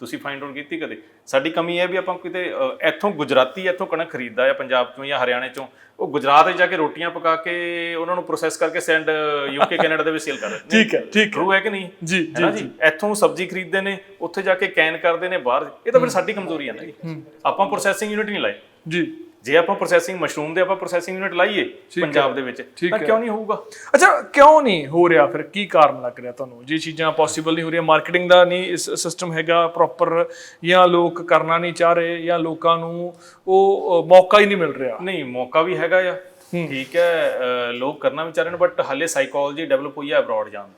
ਤੁਸੀਂ ਫਾਈਂਡ ਆਊਟ ਕੀਤੀ ਕਦੇ? ਸਾਡੀ ਕਮੀ ਇਹ ਹੈ ਵੀ ਆਪਾਂ ਕਿਤੇ ਇੱਥੋਂ ਗੁਜਰਾਤੀ ਇੱਥੋਂ ਕਣਕ ਖਰੀਦਦਾ ਹੈ ਪੰਜਾਬ ਤੋਂ ਜਾਂ ਹਰਿਆਣੇ ਚੋਂ ਉਹ ਗੁਜਰਾਤ ਵਿੱਚ ਜਾ ਕੇ ਰੋਟੀਆਂ ਪਕਾ ਕੇ ਉਹਨਾਂ ਨੂੰ ਪ੍ਰੋਸੈਸ ਕਰਕੇ ਸੈਂਡ ਯੂਕੇ ਕੈਨੇਡਾ ਦੇ ਵਿੱਚ ਸੇਲ ਕਰ ਦਿੰਦੇ ਠੀਕ ਹੈ ਠੀਕ ਟਰੂ ਹੈ ਕਿ ਨਹੀਂ? ਜੀ ਹੈ ਜੀ ਇੱਥੋਂ ਸਬਜ਼ੀ ਖਰੀਦਦੇ ਨੇ ਉੱਥੇ ਜਾ ਕੇ ਕੈਨ ਕਰਦੇ ਨੇ ਬਾਹਰ। ਇਹ ਤਾਂ ਫਿਰ ਸਾਡੀ ਕਮਜ਼ੋਰੀ ਹੈ ਨਾ ਜੀ। ਆਪਾਂ ਪ੍ਰੋਸੈਸਿੰਗ ਯੂਨਿਟ ਨਹੀਂ ਲਾਏ। ਜੀ। ਜੇ ਆਪਾਂ ਪ੍ਰੋਸੈਸਿੰਗ ਮਸ਼ਰੂਮ ਦੇ ਆਪਾਂ ਪ੍ਰੋਸੈਸਿੰਗ ਯੂਨਿਟ ਲਾਈਏ ਪੰਜਾਬ ਦੇ ਵਿੱਚ ਤਾਂ ਕਿਉਂ ਨਹੀਂ ਹੋਊਗਾ? ਅੱਛਾ ਕਿਉਂ ਨਹੀਂ ਹੋ ਰਿਹਾ ਫਿਰ? ਕੀ ਕਾਰਨ ਲੱਗ ਰਿਹਾ ਤੁਹਾਨੂੰ? ਜੇ ਚੀਜ਼ਾਂ ਪੋਸੀਬਲ ਨਹੀਂ ਹੋ ਰਹੀਆਂ ਮਾਰਕੀਟਿੰਗ ਦਾ ਨਹੀਂ ਇਸ ਸਿਸਟਮ ਹੈਗਾ ਪ੍ਰੋਪਰ ਜਾਂ ਲੋਕ ਕਰਨਾ ਨਹੀਂ ਚਾਹ ਰਹੇ ਜਾਂ ਲੋਕਾਂ ਨੂੰ ਉਹ ਮੌਕਾ ਹੀ ਨਹੀਂ ਮਿਲ ਰਿਹਾ। ਨਹੀਂ ਮੌਕਾ ਵੀ ਹੈਗਾ ਆ। ਠੀਕ ਹੈ ਲੋਕ ਕਰਨਾ ਵੀ ਚਾਹ ਰਹੇ ਨੇ ਬਟ ਹਾਲੇ ਸਾਈਕੋਲੋਜੀ ਡਿਵੈਲਪ ਹੋਈ ਹੈ ਅਬਰੋਡ ਜਾਣ ਦੀ।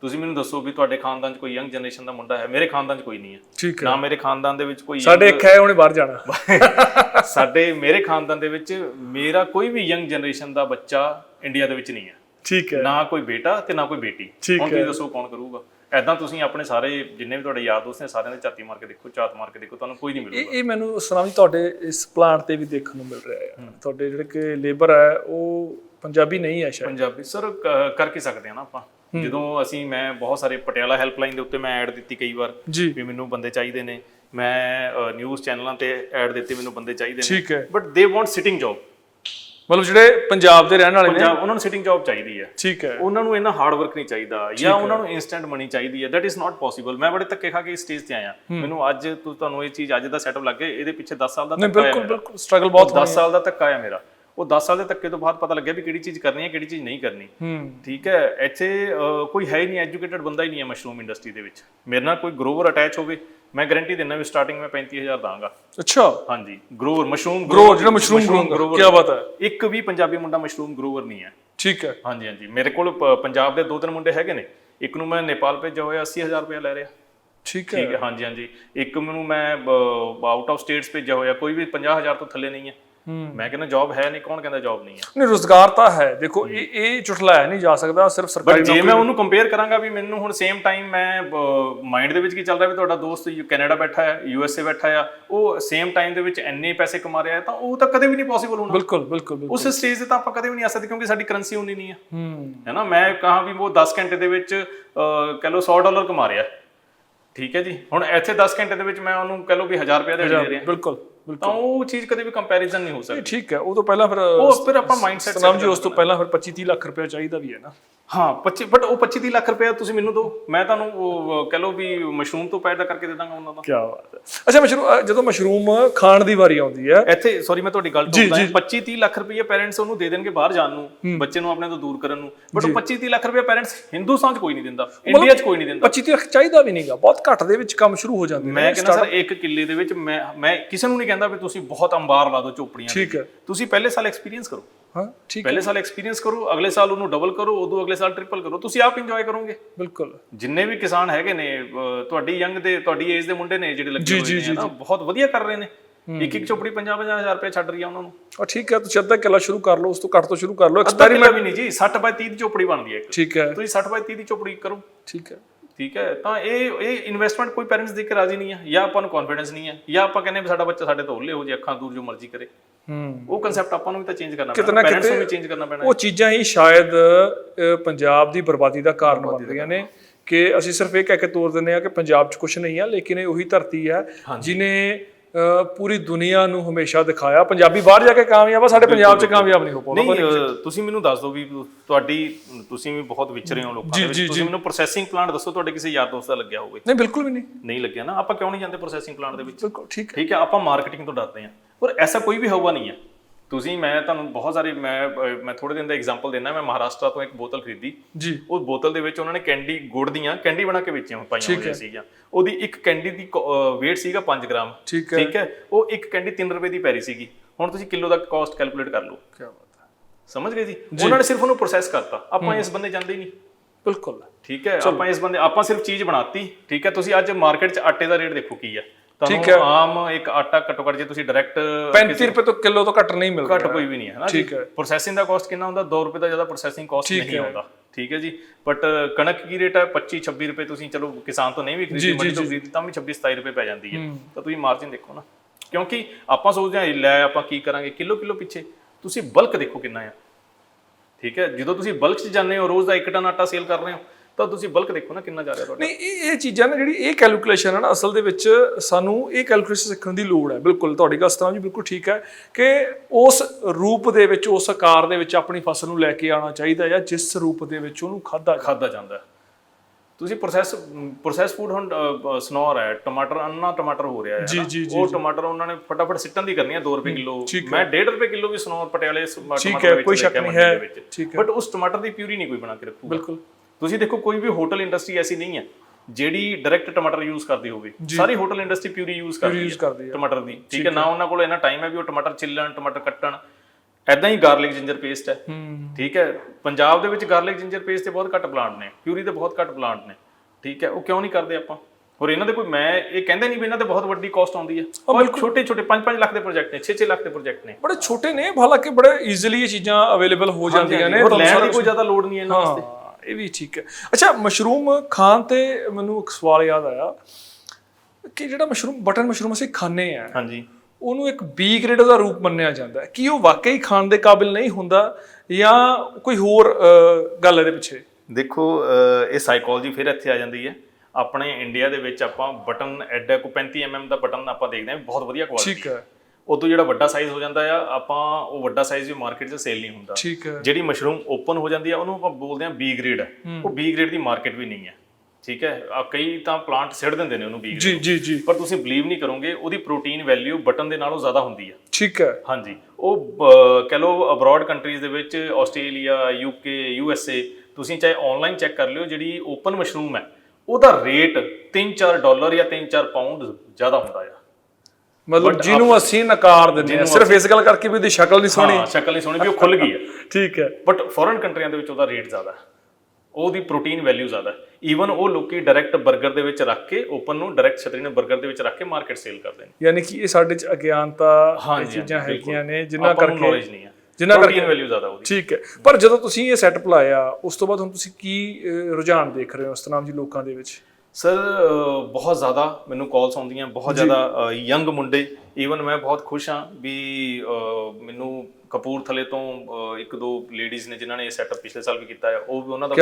ਤੁਸੀਂ ਮੈਨੂੰ ਦੱਸੋ ਵੀ ਤੁਹਾਡੇ ਖਾਨਦਾਨ 'ਚ ਕੋਈ ਯੰਗ ਜਨਰੇਸ਼ਨ ਦਾ ਮੁੰਡਾ ਹੈ? ਮੇਰੇ ਖਾਨਦਾਨ 'ਚ ਕੋਈ ਨਹੀਂ ਹੈ। ਠੀਕ ਹੈ। ਨਾ ਮੇਰੇ ਖਾਨਦਾਨ ਦੇ ਵਿੱਚ ਕੋਈ ਸਾਡੇ ਇੱਕ ਹੈ ਉਹਨੇ ਬਾਹਰ ਜਾਣਾ। *laughs* ਸਾਡੇ ਮੇਰੇ ਖਾਨਦਾਨ ਦੇ ਵਿੱਚ ਮੇਰਾ ਕੋਈ ਵੀ ਯੰਗ ਜਨਰੇਸ਼ਨ ਦਾ ਬੱਚਾ ਇੰਡੀਆ ਦੇ ਵਿੱਚ ਨਹੀਂ ਹੈ। ਠੀਕ ਹੈ। ਨਾ ਕੋਈ ਬੇਟਾ ਤੇ ਨਾ ਕੋਈ ਬੇਟੀ। ਹੁਣ ਤੁਸੀਂ ਦੱਸੋ ਕੌਣ ਕਰੂਗਾ? ਐਦਾਂ ਤੁਸੀਂ ਆਪਣੇ ਸਾਰੇ ਜਿੰਨੇ ਵੀ ਤੁਹਾਡੇ ਯਾਰ ਦੋਸਤ ਨੇ ਸਾਰਿਆਂ ਦੇ ਝਾਤੀ ਮਾਰ ਕੇ ਦੇਖੋ ਝਾਤ ਮਾਰ ਕੇ ਦੇਖੋ ਤੁਹਾਨੂੰ ਕੋਈ ਨਹੀਂ ਮਿਲੂਗਾ। ਇਹ ਮੈਨੂੰ ਵੀ ਤੁਹਾਡੇ ਇਸ ਪਲਾਂਟ ਤੇ ਵੀ ਦੇਖਣ ਨੂੰ ਮਿਲ ਰਿਹਾ ਹੈ। ਤੁਹਾਡੇ ਜਿਹੜੇ ਕਿ ਲੇਬਰ ਹੈ ਉਹ ਪੰਜਾਬੀ ਨਹੀਂ ਹੈ ਸ਼ਾਇਦ। ਪੰਜਾਬੀ ਸਰ ਕਰ ਕੀ ਸਕਦੇ ਆ ਨਾ ਆਪਾਂ? ਜਦੋਂ ਅਸੀਂ ਮੈਂ ਬਹੁਤ ਸਾਰੇ ਪਟਿਆਲਾ ਹੈਲਪਲਾਈਨ ਦੇ ਉੱਤੇ ਮੈਂ ਐਡ ਦਿੱਤੀ ਕਈ ਵਾਰ ਵੀ ਮੈਨੂੰ ਬੰਦੇ ਚਾਹੀਦੇ ਨੇ। ਮੈਂ ਨਿਊਜ਼ ਚੈਨਲਾਂ ਤੇ ਐਡ ਦਿੱਤੀ ਮੈਨੂੰ ਬੰਦੇ ਚਾਹੀਦੇ ਨੇ। But they want sitting job ਮਤਲਬ ਜਿਹੜੇ ਪੰਜਾਬ ਦੇ ਰਹਿਣ ਵਾਲੇ ਨੇ। ਪੰਜਾਬ ਉਹਨਾਂ ਨੂੰ ਸਿਟਿੰਗ ਜੌਬ ਚਾਹੀਦੀ ਹੈ। ਠੀਕ ਹੈ। ਉਹਨਾਂ ਨੂੰ ਇਹਨਾਂ ਹਾਰਡ ਵਰਕ ਨਹੀਂ ਚਾਹੀਦਾ ਜਾਂ ਉਹਨਾਂ ਨੂੰ ਇਨਸਟੈਂਟ ਮਨੀ ਚਾਹੀਦੀ ਹੈ। ਦੈਟ ਇਜ਼ ਨਾਟ ਪੋਸੀਬਲ ਮੈਂ ਬੜੇ ਧੱਕੇ ਖਾ ਕੇ ਇਸ ਸਟੇਜ ਤੇ ਆਇਆ। ਮੈਨੂੰ ਅੱਜ ਤੁਹਾਨੂੰ ਇਹ ਚੀਜ਼ ਅੱਜ ਦਾ ਸੈਟਅਪ ਲੱਗੇ ਇਹਦੇ ਪਿੱਛੇ 10 ਸਾਲ ਦਾ ਧੱਕਾ ਬਿਲਕੁਲ ਆਇਆ ਬਿਲਕੁਲ। ਸਟਰਗਲ ਬਹੁਤ 10 ਸਾਲ ਦਾ ਧੱਕਾ ਆਇਆ ਮੇਰਾ। ਉਹ 10 ਸਾਲ ਦੇ ਧੱਕੇ ਤੋਂ ਬਾਅਦ ਪਤਾ ਲੱਗਿਆ ਵੀ ਕਿਹੜੀ ਚੀਜ਼ ਕਰਨੀ ਹੈ ਕਿਹੜੀ ਚੀਜ਼ ਨਹੀਂ ਕਰਨੀ। ਹੂੰ। ਠੀਕ ਹੈ ਇੱਥੇ ਕੋਈ ਹੈ ਹੀ ਨਹੀਂ ਐਜੂਕੇਟਡ ਬੰਦਾ ਹੀ ਨਹੀਂ ਹੈ ਮਸ਼ਰੂਮ ਇੰਡਸਟਰੀ ਦੇ ਵਿੱਚ। ਮੇਰੇ ਨਾਲ ਕੋਈ ਗਰੋਵਰ ਅਟੈਚ ਹੋਵੇ ਮੈਂ ਗਾਰੰਟੀ ਦਿੰਦਾ ਵੀ ਸਟਾਰਟਿੰਗ ਮੈਂ 35000 ਦਾਂਗਾ। ਅੱਛਾ। ਹਾਂਜੀ ਗਰੋਵਰ ਮਸ਼ਰੂਮ ਗਰੋ ਜਿਹੜਾ ਮਸ਼ਰੂਮ ਗਰੋ ਕੀ ਬਾਤ ਹੈ। ਇੱਕ ਵੀ ਪੰਜਾਬੀ ਮੁੰਡਾ ਮਸ਼ਰੂਮ ਗਰੋਵਰ ਨਹੀਂ ਹੈ। ਠੀਕ ਹੈ। ਹਾਂਜੀ ਹਾਂਜੀ। ਮੇਰੇ ਕੋਲ ਪੰਜਾਬ ਦੇ ਦੋ ਤਿੰਨ ਮੁੰਡੇ ਹੈਗੇ ਨੇ। ਇੱਕ ਨੂੰ ਮੈਂ ਨੇਪਾਲ ਭੇਜਿਆ ਹੋਇਆ 80000 ਰੁਪਏ ਲੈ ਰਿਹਾ। ਠੀਕ ਹੈ ਠੀਕ ਹੈ। ਹਾਂਜੀ ਹਾਂਜੀ। ਇੱਕ ਮੈਨੂੰ ਮੈਂ ਆਊਟ ਆਫ ਸਟੇਟਸ ਭੇਜਿਆ ਹੋਇਆ ਕੋਈ ਵੀ 50000 ਤੋਂ ਥੱਲੇ ਨਹੀਂ ਹੈ। ਮੈਂ ਕਹਿੰਦਾ ਜੌਬ ਹੈ ਨਹੀਂ ਕੌਣ ਕਹਿੰਦਾ ਜੌਬ ਨਹੀਂ ਹੈ? ਨਹੀਂ ਰੋਜ਼ਗਾਰ ਤਾਂ ਹੈ। ਦੇਖੋ ਇਹ ਇਹ ਝੁਠਲਾਇਆ ਨਹੀਂ ਜਾ ਸਕਦਾ ਸਿਰਫ ਸਰਕਾਰੀ ਜੇ ਮੈਂ ਉਹਨੂੰ ਕੰਪੇਅਰ ਕਰਾਂਗਾ ਵੀ ਮੈਨੂੰ ਹੁਣ ਸੇਮ ਟਾਈਮ ਮੈਂ ਮਾਈਂਡ ਦੇ ਵਿੱਚ ਕੀ ਚੱਲ ਰਿਹਾ ਵੀ ਤੁਹਾਡਾ ਦੋਸਤ ਯੂ- ਕੈਨੇਡਾ ਬੈਠਾ ਹੈ ਯੂ ਐਸ ਏ ਬੈਠਾ ਆ ਉਹ ਸੇਮ ਟਾਈਮ ਦੇ ਵਿੱਚ ਇੰਨੇ ਪੈਸੇ ਕਮਾ ਰਿਹਾ ਹੈ ਤਾਂ ਉਹ ਤਾਂ ਕਦੇ ਵੀ ਨਹੀਂ ਪੋਸੀਬਲ ਹੋਣਾ। ਬਿਲਕੁਲ ਬਿਲਕੁਲ। ਉਸ ਸਟੇਜ ਤੇ ਤਾਂ ਆਪਾਂ ਕਦੇ ਵੀ ਨਹੀਂ ਆ ਸਕਦੇ ਕਿਉਂਕਿ ਸਾਡੀ ਕਰੰਸੀ ਉਨੀ ਨਹੀਂ ਹੈ। ਹੂੰ। ਹੈ ਨਾ? ਮੈਂ ਕਹਾਂ ਵੀ ਉਹ 10 ਘੰਟੇ ਦੇ ਵਿੱਚ ਕਹਿ ਲਓ 100 ਡਾਲਰ ਕਮਾ ਰਿਹਾ। ਠੀਕ ਹੈ ਜੀ? ਹੁਣ ਇੱਥੇ 10 ਘੰਟੇ ਦੇ ਵਿੱਚ ਮੈਂ ਉਹਨੂੰ ਕਹਿ ਲਓ ਵੀ 1000 ਰੁਪਏ ਦੇ ਦੇ ਰਿਹਾ। ਬਿਲਕੁਲ। ਤਾਂ ਉਹ ਚੀਜ਼ ਕਦੇ ਵੀ ਕੰਪੈਰੀਜ਼ਨ ਨਹੀਂ ਹੋ ਸਕਦੀ। ਠੀਕ ਹੈ ਉਹ ਤੋਂ ਪਹਿਲਾਂ ਫਿਰ ਉਹ ਫਿਰ ਆਪਾਂ ਮਾਈਂਡਸੈਟ ਸਨਾਮ ਜੀ ਉਸ ਤੋਂ ਪਹਿਲਾਂ। ਫਿਰ 25 30 ਲੱਖ ਰੁਪਏ ਚਾਹੀਦਾ ਵੀ ਹੈ ਨਾ। ਹਾਂ 25 ਬਟ ਉਹ 25 30 ਲੱਖ ਰੁਪਏ ਤੁਸੀਂ ਮੈਨੂੰ ਦਿਓ ਮੈਂ ਤੁਹਾਨੂੰ ਉਹ ਕਹਿ ਲਓ ਵੀ ਮਸ਼ਰੂਮ ਤੋਂ ਪੈਦਾ ਕਰਕੇ ਦੇ ਦਾਂਗਾ ਉਹਨਾਂ ਦਾ। ਕੀ ਬਾਤ ਹੈ। ਅੱਛਾ ਮਸ਼ਰੂਮ ਜਦੋਂ ਮਸ਼ਰੂਮ ਖਾਣ ਦੀ ਵਾਰੀ ਆਉਂਦੀ ਹੈ। ਇੱਥੇ ਸੌਰੀ ਮੈਂ ਤੁਹਾਡੀ ਗੱਲ ਟੋਕਦਾ ਹਾਂ। 25 30 ਲੱਖ ਰੁਪਏ ਪੈਰੈਂਟਸ ਉਹਨੂੰ ਦੇ ਦੇਣਗੇ ਬਾਹਰ ਜਾਣ ਨੂੰ ਬੱਚੇ ਨੂੰ ਆਪਣੇ ਤੋਂ ਦੂਰ ਕਰਨ ਨੂੰ। ਬਟ ਉਹ 25 30 ਲੱਖ ਰੁਪਏ ਪੈਰੈਂਟਸ ਹਿੰਦੁਸਤਾਨ 'ਚ ਕੋਈ ਨਹੀਂ ਦਿੰਦਾ। ਇੰਡੀਆ 'ਚ ਕੋਈ ਨਹੀਂ ਦਿੰਦਾ। 25 30 ਲੱਖ ਚਾਹੀਦਾ ਵੀ ਨਹੀਂਗਾ ਬਹੁਤ ਘੱਟ ਦੇ ਵਿੱਚ ਕੰਮ ਸ਼ੁਰੂ ਹੋ ਜਾਂਦੇ ਨੇ ਮੈਂ ਕਹਿੰਦਾ ਸਰ ਇੱਕ ਕਿੱਲੇ ਦੇ ਵਿੱਚ ਮੈਂ ਮੈਂ ਕਿਸੇ ਨੂੰ ਨਹੀਂ ਕਹਿੰਦਾ ਵੀ ਤੁਸੀਂ ਬਹੁਤ ਅੰਬਾਰ ਲਾ ਦਿਓ ਝੋਪੜੀਆਂ ਦੇ। ਠੀਕ ਹੈ। ਤੁਸੀਂ ਪਹਿਲੇ ਸਾਲ ਐਕਸਪੀਰੀਅੰਸ ਕਰੋ। ਹਾਂ ਠੀਕ ਪਹਿਲੇ ਸਾਲ ਐਕਸਪੀਰੀਅੰਸ ਕਰੋ ਅਗਲੇ ਸਾਲ ਉਹਨੂੰ ਡਬਲ ਕਰੋ ਉਦੋਂ ਅਗਲੇ ਸਾਲ ਟ੍ਰਿਪਲ ਕਰੋ। ਤੁਸੀਂ ਆਪ ਇੰਜੋਏ ਕਰੋਗੇ। ਬਿਲਕੁਲ। ਜਿੰਨੇ ਵੀ ਕਿਸਾਨ ਹੈਗੇ ਨੇ ਅਹ ਤੁਹਾਡੀ ਯੰਗ ਦੇ ਤੁਹਾਡੀ ਏਜ ਦੇ ਮੁੰਡੇ ਨੇ ਜਿਹੜੇ ਲੱਗੇ ਹੋਏ ਨੇ ਨਾ ਬਹੁਤ ਵਧੀਆ ਕਰ ਰਹੇ ਨੇ। ਇੱਕ ਇੱਕ ਝੋਪੜੀ 50 ਹਜ਼ਾਰ ਰੁਪਏ ਛੱਡ ਰਹੀ ਆ ਉਹਨਾਂ ਨੂੰ। ਆ ਠੀਕ ਹੈ ਤੁਸੀਂ ਅੱਧਾ ਕਿੱਲਾ ਸ਼ੁਰੂ ਕਰ ਲਓ ਉਸ ਤੋਂ ਘੱਟ ਤੋਂ ਸ਼ੁਰੂ ਕਰ ਲਓ ਕਿੱਲਾ ਵੀ ਨਹੀਂ ਜੀ 60 ਬਾਈ 30 ਦੀ ਝੋਪੜੀ ਬਣਦੀ ਹੈ ਇੱਕ। ਠੀਕ ਹੈ। ਤੁਸੀਂ 60 ਬਾਈ 30 ਦੀ ਝੋਪੜੀ ਕਰੋ। ਠੀਕ ਹੈ। ਠੀਕ ਹੈ? ਤਾਂ ਇਹ ਇਹ ਇਨਵੈਸਟਮੈਂਟ ਕੋਈ ਪੈਰੈਂਟਸ ਦੇ ਕੇ ਰਾਜ਼ੀ ਨਹੀਂ ਹੈ। ਜਾਂ ਆਪਾਂ ਨੂੰ ਕੌਨਫੀਡੈਂਸ ਨਹੀਂ ਹੈ ਜਾਂ ਆਪਾਂ ਕਹਿੰਦੇ ਵੀ ਸਾਡਾ ਬੱਚਾ ਸਾਡੇ ਤੋਂ ਉੱਲੇ ਹੋ ਜੇ ਅੱਖਾਂ ਦੂਰ ਜੋ ਮਰਜ਼ੀ ਕਰੇ। ਹੂੰ। ਉਹ ਕਨਸੈਪਟ ਆਪਾਂ ਨੂੰ ਵੀ ਤਾਂ ਚੇਂਜ ਕਰਨਾ ਪੈਣਾ ਪੈਰੈਂਟਸ ਨੂੰ ਵੀ ਚੇਂਜ ਕਰਨਾ ਪੈਣਾ ਉਹ ਚੀਜ਼ਾਂ ਹੀ ਸ਼ਾਇਦ ਪੰਜਾਬ ਦੀ ਬਰਬਾਦੀ ਦਾ ਕਾਰਨ ਬਣਦੀਆਂ ਨੇ ਕਿ ਅਸੀਂ ਸਿਰਫ ਇਹ ਕਹਿ ਕੇ ਤੋਰ ਦਿੰਦੇ ਆ ਕਿ ਪੰਜਾਬ 'ਚ ਕੁਝ ਨਹੀਂ ਆ ਲੇਕਿਨ ਇਹ ਉਹੀ ਧਰਤੀ ਹੈ ਜਿਨੇ ਪੂਰੀ ਦੁਨੀਆ ਨੂੰ ਹਮੇਸ਼ਾ ਦਿਖਾਇਆ। ਪੰਜਾਬੀ ਬਾਹਰ ਜਾ ਕੇ ਕਾਮਯਾਬ ਆ ਸਾਡੇ ਪੰਜਾਬ 'ਚ ਕਾਮਯਾਬ ਨਹੀਂ ਹੋ ਪਾਉਂਦਾ ਨਹੀਂ ਤੁਸੀਂ ਮੈਨੂੰ ਦੱਸ ਦਿਓ ਵੀ ਤੁਹਾਡੀ ਤੁਸੀਂ ਵੀ ਬਹੁਤ ਵਿਚਰੇ ਹੋ ਲੋਕਾਂ ਦੇ ਵਿੱਚ। ਤੁਸੀਂ ਮੈਨੂੰ ਪ੍ਰੋਸੈਸਿੰਗ ਪਲਾਂਟ ਦੱਸੋ ਤੁਹਾਡੇ ਕਿਸੇ ਯਾਰ ਦੋਸਤ ਦਾ ਲੱਗਿਆ ਹੋਵੇ। ਨਹੀਂ ਬਿਲਕੁਲ ਵੀ ਨਹੀਂ। ਨਹੀਂ ਲੱਗਿਆ ਨਾ? ਆਪਾਂ ਕਿਉਂ ਨਹੀਂ ਜਾਂਦੇ ਪ੍ਰੋਸੈਸਿੰਗ ਪਲਾਂਟ ਦੇ ਵਿੱਚ? ਬਿਲਕੁਲ ਠੀਕ ਹੈ। ਠੀਕ ਹੈ ਆਪਾਂ ਮਾਰਕੀਟਿੰਗ ਤੋਂ ਡਰਦੇ ਹਾਂ। ਪਰ ਐਸਾ ਕੋਈ ਵੀ ਹਵਾ ਨਹੀਂ ਹੈ। ਤੁਸੀਂ ਮੈਂ ਤੁਹਾਨੂੰ ਬਹੁਤ ਸਾਰੇ ਮੈਂ ਮੈਂ ਥੋੜੇ ਦਿਨ ਦਾ ਐਗਜ਼ਾਮਪਲ ਦੇਣਾ ਮੈਂ ਮਹਾਰਾਸ਼ਟਰ ਤੋਂ ਇੱਕ ਬੋਤਲ ਖਰੀਦੀ। ਜੀ। ਉਸ ਬੋਤਲ ਦੇ ਵਿੱਚ ਉਹਨਾਂ ਨੇ ਕੈਂਡੀ ਗੁੜ ਦੀਆਂ ਕੈਂਡੀ ਬਣਾ ਕੇ ਵੇਚੀਆਂ ਪਾਈਆਂ ਹੋਈਆਂ ਸੀਗੀਆਂ। ਉਹਦੀ ਇੱਕ ਕੈਂਡੀ ਦੀ weight ਸੀਗਾ 5 ਗ੍ਰਾਮ। ਠੀਕ ਹੈ। ਉਹ ਇੱਕ ਕੈਂਡੀ 3 ਰੁਪਏ ਦੀ ਪੈ ਰਹੀ ਸੀਗੀ। ਹੁਣ ਤੁਸੀਂ ਕਿਲੋ ਦਾ ਕਾਸਟ ਕੈਲਕੂਲੇਟ ਕਰ ਲਓ। ਕੀ ਬਾਤ ਹੈ। ਸਮਝ ਗਏ ਜੀ? ਉਹਨਾਂ ਨੇ ਸਿਰਫ ਉਹਨੂੰ ਪ੍ਰੋਸੈਸ ਕਰਤਾ। ਆਪਾਂ ਇਸ ਬੰਦੇ ਜਾਂਦੇ ਹੀ ਨਹੀਂ। ਬਿਲਕੁਲ। ਠੀਕ ਹੈ? ਆਪਾਂ ਇਸ ਬੰਦੇ ਆਪਾਂ ਸਿਰਫ ਚੀਜ਼ ਬਣਾਤੀ। ਠੀਕ ਹੈ? ਤੁਸੀਂ ਅੱਜ ਮਾਰਕੀਟ 'ਚ ਆਟੇ ਦਾ ਰੇਟ ਦੇਖੋ ਕੀ ਹੈ। ਤੁਹਾਨੂੰ ਆਮ ਇੱਕ ਆਟਾ ਘੱਟੋ ਘੱਟ ਜੇ ਤੁਸੀਂ ਡਾਇਰੈਕਟ 35 ਰੁਪਏ ਤੋਂ ਕਿਲੋ ਤੋਂ ਘੱਟ ਨਹੀਂ ਮਿਲਦਾ। ਘੱਟ ਕੋਈ ਵੀ ਨਹੀਂ ਹੈ ਨਾ ਠੀਕ ਹੈ। ਪ੍ਰੋਸੈਸਿੰਗ ਦਾ ਕਾਸਟ ਕਿੰਨਾ ਹੁੰਦਾ? 2 ਰੁਪਏ ਦਾ ਜ਼ਿਆਦਾ ਪ੍ਰੋਸੈਸਿੰਗ ਕਾਸਟ ਨਹੀਂ ਆਉਂਦਾ ਠੀਕ ਹੈ ਜੀ। ਬਟ ਕਣਕ ਕੀ ਰੇਟ ਹੈ? 25 26 ਰੁਪਏ ਤੁਸੀਂ ਚਲੋ ਕਿਸਾਨ ਤੋਂ ਨਹੀਂ ਵੀ ਖਰੀਦੀ ਮੰਡੀ ਤੋਂ ਖਰੀਦੀ ਤਾਂ ਵੀ 26 27 ਰੁਪਏ ਪੈ ਜਾਂਦੀ ਹੈ। ਤਾਂ ਤੁਸੀਂ ਮਾਰਜਿਨ ਦੇਖੋ ਨਾ। ਕਿਉਂਕਿ ਆਪਾਂ ਸੋਚਦੇ ਹਾਂ ਲੈ ਆਪਾਂ ਕੀ ਕਰਾਂਗੇ? ਕਿਲੋ ਕਿਲੋ ਪਿੱਛੇ। ਤੁਸੀਂ ਬਲਕ ਦੇਖੋ ਕਿੰਨਾ ਆ। ਠੀਕ ਹੈ। ਜਦੋਂ ਤੁਸੀਂ ਬਲਕ 'ਚ ਜਾਂਦੇ ਹੋ ਰੋਜ਼ ਦਾ 1 ਟਨ ਆਟਾ ਸੇਲ ਕਰ ਰਹੇ ਹੋ। ਤਾਂ ਤੁਸੀਂ ਬਲਕ ਦੇਖੋ ਨਾ ਕਿੰਨਾ ਜਾ ਰਿਹਾ ਤੁਹਾਡਾ ਨਹੀਂ ਇਹ ਇਹ ਚੀਜ਼ਾਂ ਨਾ ਜਿਹੜੀ ਇਹ ਕੈਲਕੂਲੇਸ਼ਨ ਹੈ ਨਾ ਅਸਲ ਦੇ ਵਿੱਚ ਸਾਨੂੰ ਇਹ ਕੈਲਕੂਲੇਸ਼ਨ ਸਿੱਖਣ ਦੀ ਲੋੜ ਹੈ ਬਿਲਕੁਲ ਤੁਹਾਡੀ ਗੱਲ ਸਤਰਾਮ ਜੀ ਬਿਲਕੁਲ ਠੀਕ ਹੈ ਕਿ ਉਸ ਰੂਪ ਦੇ ਵਿੱਚ ਉਸ ਆਕਾਰ ਦੇ ਵਿੱਚ ਆਪਣੀ ਫਸਲ ਨੂੰ ਲੈ ਕੇ ਆਉਣਾ ਚਾਹੀਦਾ ਹੈ ਜਿਸ ਰੂਪ ਦੇ ਵਿੱਚ ਉਹਨੂੰ ਖਾਦਾ ਖਾਦਾ ਜਾਂਦਾ। ਤੁਸੀਂ ਪ੍ਰੋਸੈਸ ਪ੍ਰੋਸੈਸ ਫੂਡ ਹੁਣ ਸਨੋਰ ਹੈ ਟਮਾਟਰ ਅੰਨਾ ਟਮਾਟਰ ਹੋ ਰਿਹਾ ਹੈ ਜੀ? ਜੀ, ਉਹ ਟਮਾਟਰ ਉਹਨਾਂ ਨੇ ਫਟਾਫਟ ਸਿੱਟਣ ਦੀ ਕਰਨੀ ਹੈ 2 ਰੁਪਏ ਕਿਲੋ ਮੈਂ 1.5 ਰੁਪਏ ਕਿਲੋ ਵੀ ਸਨੋਰ ਪਟਿਆਲੇ ਟਮਾਟਰ ਹੈ, ਵਿੱਚ ਕੋਈ ਸ਼ੱਕ ਨਹੀਂ ਮੰਡੀ ਹੈ। ਦੇ ਵਿੱਚ। ਠੀਕ ਹੈ। ਬਟ ਉਸ ਟਮਾਟਰ ਦੀ ਪਿਊਰੀ ਨਹੀਂ ਕੋਈ ਬਣਾ ਕੇ ਰੱਖੂਗਾ ਬਿਲਕੁਲ ਤੁਸੀਂ ਦੇਖੋ ਕੋਈ ਵੀ ਹੋਟਲ ਇੰਡਸਟਰੀ ਐਸੀ ਨਹੀਂ ਹੈ ਜਿਹੜੀ ਡਾਇਰੈਕਟ ਟਮਾਟਰ ਯੂਜ਼ ਕਰਦੀ ਹੋਵੇ। ਸਾਰੀ ਹੋਟਲ ਇੰਡਸਟਰੀ ਪਿਊਰੀ ਯੂਜ਼ ਕਰਦੀ ਹੈ। ਟਮਾਟਰ ਦੀ। ਠੀਕ ਹੈ ਨਾ ਉਹਨਾਂ ਕੋਲ ਇਹਨਾਂ ਟਾਈਮ ਹੈ ਵੀ ਉਹ ਟਮਾਟਰ ਛਿੱਲਣ ਟਮਾਟਰ ਕੱਟਣ। ਐਦਾਂ ਹੀ ਗਾਰਲਿਕ ਜਿੰਜਰ ਪੇਸਟ ਹੈ। ਠੀਕ ਹੈ ਪੰਜਾਬ ਦੇ ਵਿੱਚ ਗਾਰਲਿਕ ਜਿੰਜਰ ਪੇਸਟ ਤੇ ਬਹੁਤ ਘੱਟ ਪਲਾਂਟ ਨੇ। ਪਿਊਰੀ ਦੇ ਬਹੁਤ ਘੱਟ ਪਲਾਂਟ ਨੇ। ਠੀਕ ਹੈ ਉਹ ਕਿਉਂ ਨਹੀਂ ਕਰਦੇ ਆਪਾਂ? ਔਰ ਇਹਨਾਂ ਦੇ ਕੋਈ ਮੈਂ ਇਹ ਕਹਿੰਦੇ ਨਹੀਂ ਵੀ ਇਹਨਾਂ ਤੇ ਬਹੁਤ ਵੱਡੀ ਕਾਸਟ ਆਉਂਦੀ ਹੈ। ਉਹ ਛੋਟੇ ਛੋਟੇ 5-5 ਲੱਖ ਦੇ ਪ੍ਰੋਜੈਕਟ ਨੇ 6-6 ਲੱਖ ਦੇ ਪ੍ਰੋਜੈਕਟ ਨੇ। ਬੜੇ ਛੋਟੇ ਨੇ ਹਾਲਾਂਕਿ ਬੜੇ ਈਜ਼ੀਲੀ ਇਹ ਚੀਜ਼ਾਂ ਅਵੇਲੇਬਲ ਹੋ ਜਾਂਦੀਆਂ ਨੇ। ਔਰ ਲੈਣ ਦੀ ਕੋਈ ਜ਼ਿਆਦਾ ਲੋੜ ਨਹੀਂ ਹੈ ਇਹਨਾਂ ਵਾਸਤੇ। ਇਹ ਵੀ ਠੀਕ ਹੈ। ਅੱਛਾ ਮਸ਼ਰੂਮ ਖਾਣ ਤੇ ਮੈਨੂੰ ਇੱਕ ਸਵਾਲ ਯਾਦ ਆਇਆ ਕਿ ਜਿਹੜਾ ਮਸ਼ਰੂਮ ਬਟਨ ਮਸ਼ਰੂਮ ਅਸੀਂ ਖਾਂਦੇ ਆ ਹਾਂਜੀ। ਉਹਨੂੰ ਇੱਕ ਬੀ ਗ੍ਰੇਡ ਦਾ ਰੂਪ ਮੰਨਿਆ ਜਾਂਦਾ ਹੈ। ਕੀ ਉਹ ਵਾਕਈ ਖਾਣ ਦੇ ਕਾਬਿਲ ਨਹੀਂ ਹੁੰਦਾ ਜਾਂ ਕੋਈ ਹੋਰ ਗੱਲ ਇਹਦੇ ਪਿੱਛੇ? ਦੇਖੋ ਇਹ ਸਾਈਕੋਲੋਜੀ ਫਿਰ ਇੱਥੇ ਆ ਜਾਂਦੀ ਹੈ। ਆਪਣੇ ਇੰਡੀਆ ਦੇ ਵਿੱਚ ਆਪਾਂ ਬਟਨ ਐਡਾ ਕੋ 35 mm ਦਾ ਬਟਨ ਆਪਾਂ ਦੇਖਦੇ ਹਾਂ ਬਹੁਤ ਵਧੀਆ ਕੁਆਲਿਟੀ ਠੀਕ ਹੈ। ਉਦੋਂ ਜਿਹੜਾ ਵੱਡਾ ਸਾਈਜ਼ ਹੋ ਜਾਂਦਾ ਆ ਆਪਾਂ ਉਹ ਵੱਡਾ ਸਾਈਜ਼ ਵੀ ਮਾਰਕੀਟ 'ਚ ਸੇਲ ਨਹੀਂ ਹੁੰਦਾ। ਠੀਕ ਹੈ। ਜਿਹੜੀ ਮਸ਼ਰੂਮ ਓਪਨ ਹੋ ਜਾਂਦੀ ਆ ਉਹਨੂੰ ਆਪਾਂ ਬੋਲਦੇ ਆ ਬੀ ਗ੍ਰੇਡ ਉਹ ਬੀ ਗ੍ਰੇਡ ਦੀ ਮਾਰਕੀਟ ਵੀ ਨਹੀਂ ਹੈ ਠੀਕ ਹੈ? ਆ ਕਈ ਤਾਂ ਪਲਾਂਟ ਸਿੱੜ ਦਿੰਦੇ ਨੇ ਉਹਨੂੰ ਬੀਜ ਜੀ ਜੀ ਜੀ। ਪਰ ਤੁਸੀਂ ਬਲੀਵ ਨਹੀਂ ਕਰੋਗੇ ਉਹਦੀ ਪ੍ਰੋਟੀਨ ਵੈਲਿਊ ਬਟਨ ਦੇ ਨਾਲੋਂ ਜ਼ਿਆਦਾ ਹੁੰਦੀ ਹੈ ਠੀਕ ਹੈ। ਹਾਂਜੀ। ਉਹ ਬ- ਕਹਿ ਲਓ ਅਬਰੋਡ ਕੰਟਰੀਜ਼ ਦੇ ਵਿੱਚ ਆਸਟ੍ਰੇਲੀਆ ਯੂਕੇ ਯੂਐਸਏ ਤੁਸੀਂ ਚਾਹੇ ਆਨਲਾਈਨ ਚੈੱਕ ਕਰ ਲਿਓ ਜਿਹੜੀ ਓਪਨ ਮਸ਼ਰੂਮ ਹੈ ਉਹਦਾ ਰੇਟ 3-4 ਡਾਲਰ ਜਾਂ 3-4 ਪਾਉਂਡ ਜ਼ਿਆਦਾ ਹੁੰਦਾ ਆ। ਮਤਲਬ ਜਿਹਨੂੰ ਅਸੀਂ ਨਕਾਰ ਦਿੰਦੇ ਹਾਂ ਸਿਰਫ ਇਸ ਗੱਲ ਕਰਕੇ ਵੀ ਉਹਦੀ ਸ਼ਕਲ ਨਹੀਂ ਸੋਹਣੀ। ਹਾਂ ਸ਼ਕਲ ਨਹੀਂ ਸੋਹਣੀ ਵੀ ਉਹ ਖੁੱਲ ਗਈ ਹੈ। *laughs* ਠੀਕ ਹੈ। ਬਟ ਫੋਰਨ ਕੰਟਰੀਆਂ ਦੇ ਵਿੱਚ ਉਹਦਾ ਰੇਟ ਜ਼ਿਆਦਾ ਹੈ। ਉਹਦੀ ਪ੍ਰੋਟੀਨ ਵੈਲਿਊ ਜ਼ਿਆਦਾ ਈਵਨ ਉਹ ਲੋਕੀ ਡਾਇਰੈਕਟ 버ਗਰ ਦੇ ਵਿੱਚ ਰੱਖ ਕੇ ਓਪਨ ਨੂੰ ਡਾਇਰੈਕਟ ਛਤਰੀ ਨੂੰ 버ਗਰ ਦੇ ਵਿੱਚ ਰੱਖ ਕੇ ਮਾਰਕੀਟ ਸੇਲ ਕਰਦੇ ਨੇ। ਯਾਨੀ ਕਿ ਇਹ ਸਾਡੇ ਚ ਅਗਿਆਨਤਾ ਇਹ ਚੀਜ਼ਾਂ ਹੈਗੀਆਂ ਨੇ ਜਿਨ੍ਹਾਂ ਕਰਕੇ knowledge ਨਹੀਂ ਹੈ। ਜਿਨ੍ਹਾਂ ਕਰਕੇ ਪ੍ਰੋਟੀਨ ਵੈਲਿਊ ਜ਼ਿਆਦਾ ਉਹਦੀ। ਠੀਕ ਹੈ। ਪਰ ਜਦੋਂ ਤੁਸੀਂ ਇਹ ਸੈਟਅਪ ਲਾਇਆ ਉਸ ਤੋਂ ਬਾਅਦ ਹੁਣ ਤੁਸੀਂ ਕੀ ਰੁਝਾਨ ਦੇਖ ਰਹੇ ਹੋ ਸਤਨਾਮ ਜੀ ਲੋਕਾਂ ਦੇ ਵਿੱਚ? ਸਰ ਬਹੁਤ ਜ਼ਿਆਦਾ ਮੈਨੂੰ ਕਾਲਸ ਆਉਂਦੀਆਂ ਬਹੁਤ ਜ਼ਿਆਦਾ ਯੰਗ ਮੁੰਡੇ। ਈਵਨ ਮੈਂ ਬਹੁਤ ਖੁਸ਼ ਹਾਂ ਵੀ ਮੈਨੂੰ ਕਪੂਰਥਲੇ ਤੋਂ ਇੱਕ ਦੋ ਲੇਡੀਜ਼ ਨੇ ਜਿਨ੍ਹਾਂ ਨੇ ਇਹ ਸੈਟਅਪ ਪਿਛਲੇ ਸਾਲ ਵੀ ਕੀਤਾ ਹੈ ਉਹ ਵੀ ਉਹਨਾਂ ਦਾ।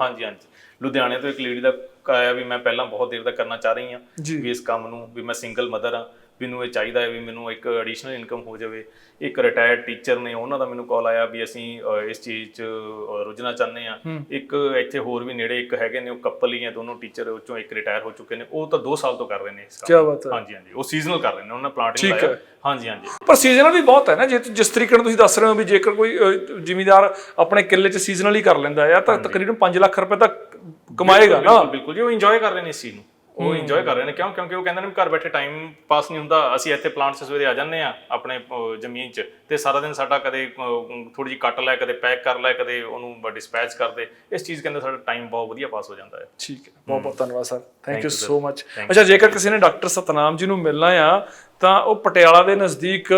ਹਾਂਜੀ ਹਾਂਜੀ। ਲੁਧਿਆਣੇ ਤੋਂ ਇੱਕ ਲੇਡੀ ਦਾ ਆਇਆ ਵੀ ਮੈਂ ਪਹਿਲਾਂ ਬਹੁਤ ਦੇਰ ਦਾ ਕਰਨਾ ਚਾਹ ਰਹੀ ਹਾਂ। ਵੀ ਇਸ ਕੰਮ ਨੂੰ ਵੀ ਮੈਂ ਸਿੰਗਲ ਮਦਰ ਹਾਂ। ਮੈਨੂੰ ਇਹ ਚਾਹੀਦਾ ਹੈ ਵੀ ਮੈਨੂੰ ਇੱਕ ਐਡੀਸ਼ਨਲ ਇਨਕਮ ਹੋ ਜਾਵੇ। ਇੱਕ ਰਿਟਾਇਰਡ ਟੀਚਰ ਨੇ ਉਹਨਾਂ ਦਾ ਮੈਨੂੰ ਕਾਲ ਆਇਆ ਵੀ ਅਸੀਂ ਇਸ ਚੀਜ਼ 'ਚ ਰੁਝਣਾ ਚਾਹੁੰਦੇ ਆ ਇੱਕ ਇੱਥੇ ਹੋਰ ਵੀ ਨੇੜੇ ਇੱਕ ਹੈਗੇ ਨੇ ਉਹ ਕਪਲ ਹੀ ਆ ਦੋਨੋਂ ਟੀਚਰ ਉਹ ਚੋਂ ਇੱਕ ਰਿਟਾਇਰ ਹੋ ਚੁੱਕੇ ਨੇ। ਉਹ ਤਾਂ 2 ਸਾਲ ਤੋਂ ਕਰ ਰਹੇ ਨੇ ਇਸ ਕੰਮ ਕਿਆ ਬਾਤ ਹੈ। ਹਾਂਜੀ ਹਾਂਜੀ ਉਹ ਸੀਜ਼ਨਲ ਕਰ ਰਹੇ ਨੇ ਉਹਨਾਂ ਪਲਾਂਟ ਠੀਕ ਲਾਇਆ। ਹਾਂਜੀ ਹਾਂਜੀ। ਪਰ ਸੀਜ਼ਨਲ ਵੀ ਬਹੁਤ ਹੈ ਨਾ ਜੇ ਜਿਸ ਤਰੀਕੇ ਨਾਲ ਤੁਸੀਂ ਦੱਸ ਰਹੇ ਹੋ ਵੀ ਜੇਕਰ ਕੋਈ ਜ਼ਿਮੀਂਦਾਰ ਆਪਣੇ ਕਿੱਲੇ 'ਚ ਸੀਜ਼ਨਲ ਹੀ ਕਰ ਲੈਂਦਾ ਹੈ ਤਾਂ ਤਕਰੀਬਨ 5 ਲੱਖ ਰੁਪਏ ਤਾਂ ਕਮਾਏਗਾ ਨਾ। ਬਿਲਕੁਲ ਬਿਲਕੁਲ ਜੀ ਉਹ ਇੰਜੋਏ ਕਰ ਰਹੇ ਨੇ ਇਸ ਚੀਜ਼ ਨੂੰ। ਉਹ ਇੰਜੋਏ ਕਰ ਰਹੇ ਨੇ। ਕਿਉਂ? ਕਿਉਂਕਿ ਉਹ ਕਹਿੰਦੇ ਨੇ ਘਰ ਬੈਠੇ ਟਾਈਮ ਪਾਸ ਨਹੀਂ ਹੁੰਦਾ। ਅਸੀਂ ਇੱਥੇ ਪਲਾਂਟਸ ਸਵੇਰੇ ਆ ਜਾਂਦੇ ਆ ਆਪਣੇ ਜ਼ਮੀਨ 'ਚ ਤੇ ਸਾਰਾ ਦਿਨ ਸਾਡਾ ਕਦੇ ਥੋੜੀ ਜਿਹੀ ਕੱਟ ਲੈ ਕਦੇ ਪੈਕ ਕਰ ਲੈ ਕਦੇ ਉਹਨੂੰ ਡਿਸਪੈਚ ਕਰ ਦੇ। ਇਸ ਚੀਜ਼ ਕਹਿੰਦੇ ਸਾਡਾ ਟਾਈਮ ਬਹੁਤ ਵਧੀਆ ਪਾਸ ਹੋ ਜਾਂਦਾ ਹੈ। ਠੀਕ ਹੈ। ਬਹੁਤ ਬਹੁਤ ਧੰਨਵਾਦ sir. Thank you so much ਅੱਛਾ ਜੇਕਰ ਕਿਸੇ ਨੇ ਡਾਕਟਰ ਸਤਨਾਮ ਜੀ ਨੂੰ ਮਿਲਣਾ ਆ ਤਾਂ ਉਹ ਪਟਿਆਲਾ ਦੇ ਨਜ਼ਦੀਕ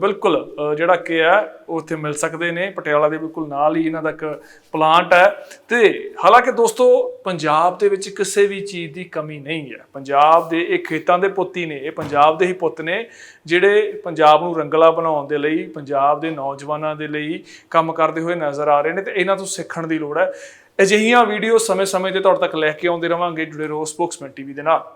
ਬਿਲਕੁਲ ਜਿਹੜਾ ਕਿ ਹੈ, ਉਹ ਉੱਥੇ ਮਿਲ ਸਕਦੇ ਨੇ। ਪਟਿਆਲਾ ਦੇ ਬਿਲਕੁਲ ਨਾਲ ਹੀ ਇਹਨਾਂ ਦਾ ਇੱਕ ਪਲਾਂਟ ਹੈ। ਤੇ ਹਾਲਾਂਕਿ ਦੋਸਤੋ, ਪੰਜਾਬ ਦੇ ਵਿੱਚ ਕਿਸੇ ਵੀ ਚੀਜ਼ ਦੀ ਕਮੀ ਨਹੀਂ ਹੈ। ਪੰਜਾਬ ਦੇ, ਇਹ ਖੇਤਾਂ ਦੇ ਪੁੱਤੀ ਨੇ, ਇਹ ਪੰਜਾਬ ਦੇ ਹੀ ਪੁੱਤ ਨੇ, ਜਿਹੜੇ ਪੰਜਾਬ ਨੂੰ ਰੰਗਲਾ ਬਣਾਉਣ ਦੇ ਲਈ, ਪੰਜਾਬ ਦੇ ਨੌਜਵਾਨਾਂ ਦੇ ਲਈ ਕੰਮ ਕਰਦੇ ਹੋਏ ਨਜ਼ਰ ਆ ਰਹੇ ਨੇ। ਤੇ ਇਹਨਾਂ ਤੋਂ ਸਿੱਖਣ ਦੀ ਲੋੜ ਹੈ। ਅਜਿਹੀਆਂ ਵੀਡੀਓ ਸਮੇਂ-ਸਮੇਂ ਤੇ ਤੁਹਾਡੇ ਤੱਕ ਲੈ ਕੇ ਆਉਂਦੇ ਰਵਾਂਗੇ ਜੁੜੇ ਰਹੋ ਸਪੋਕਸਮੈਨ ਟੀਵੀ ਦੇ ਨਾਲ।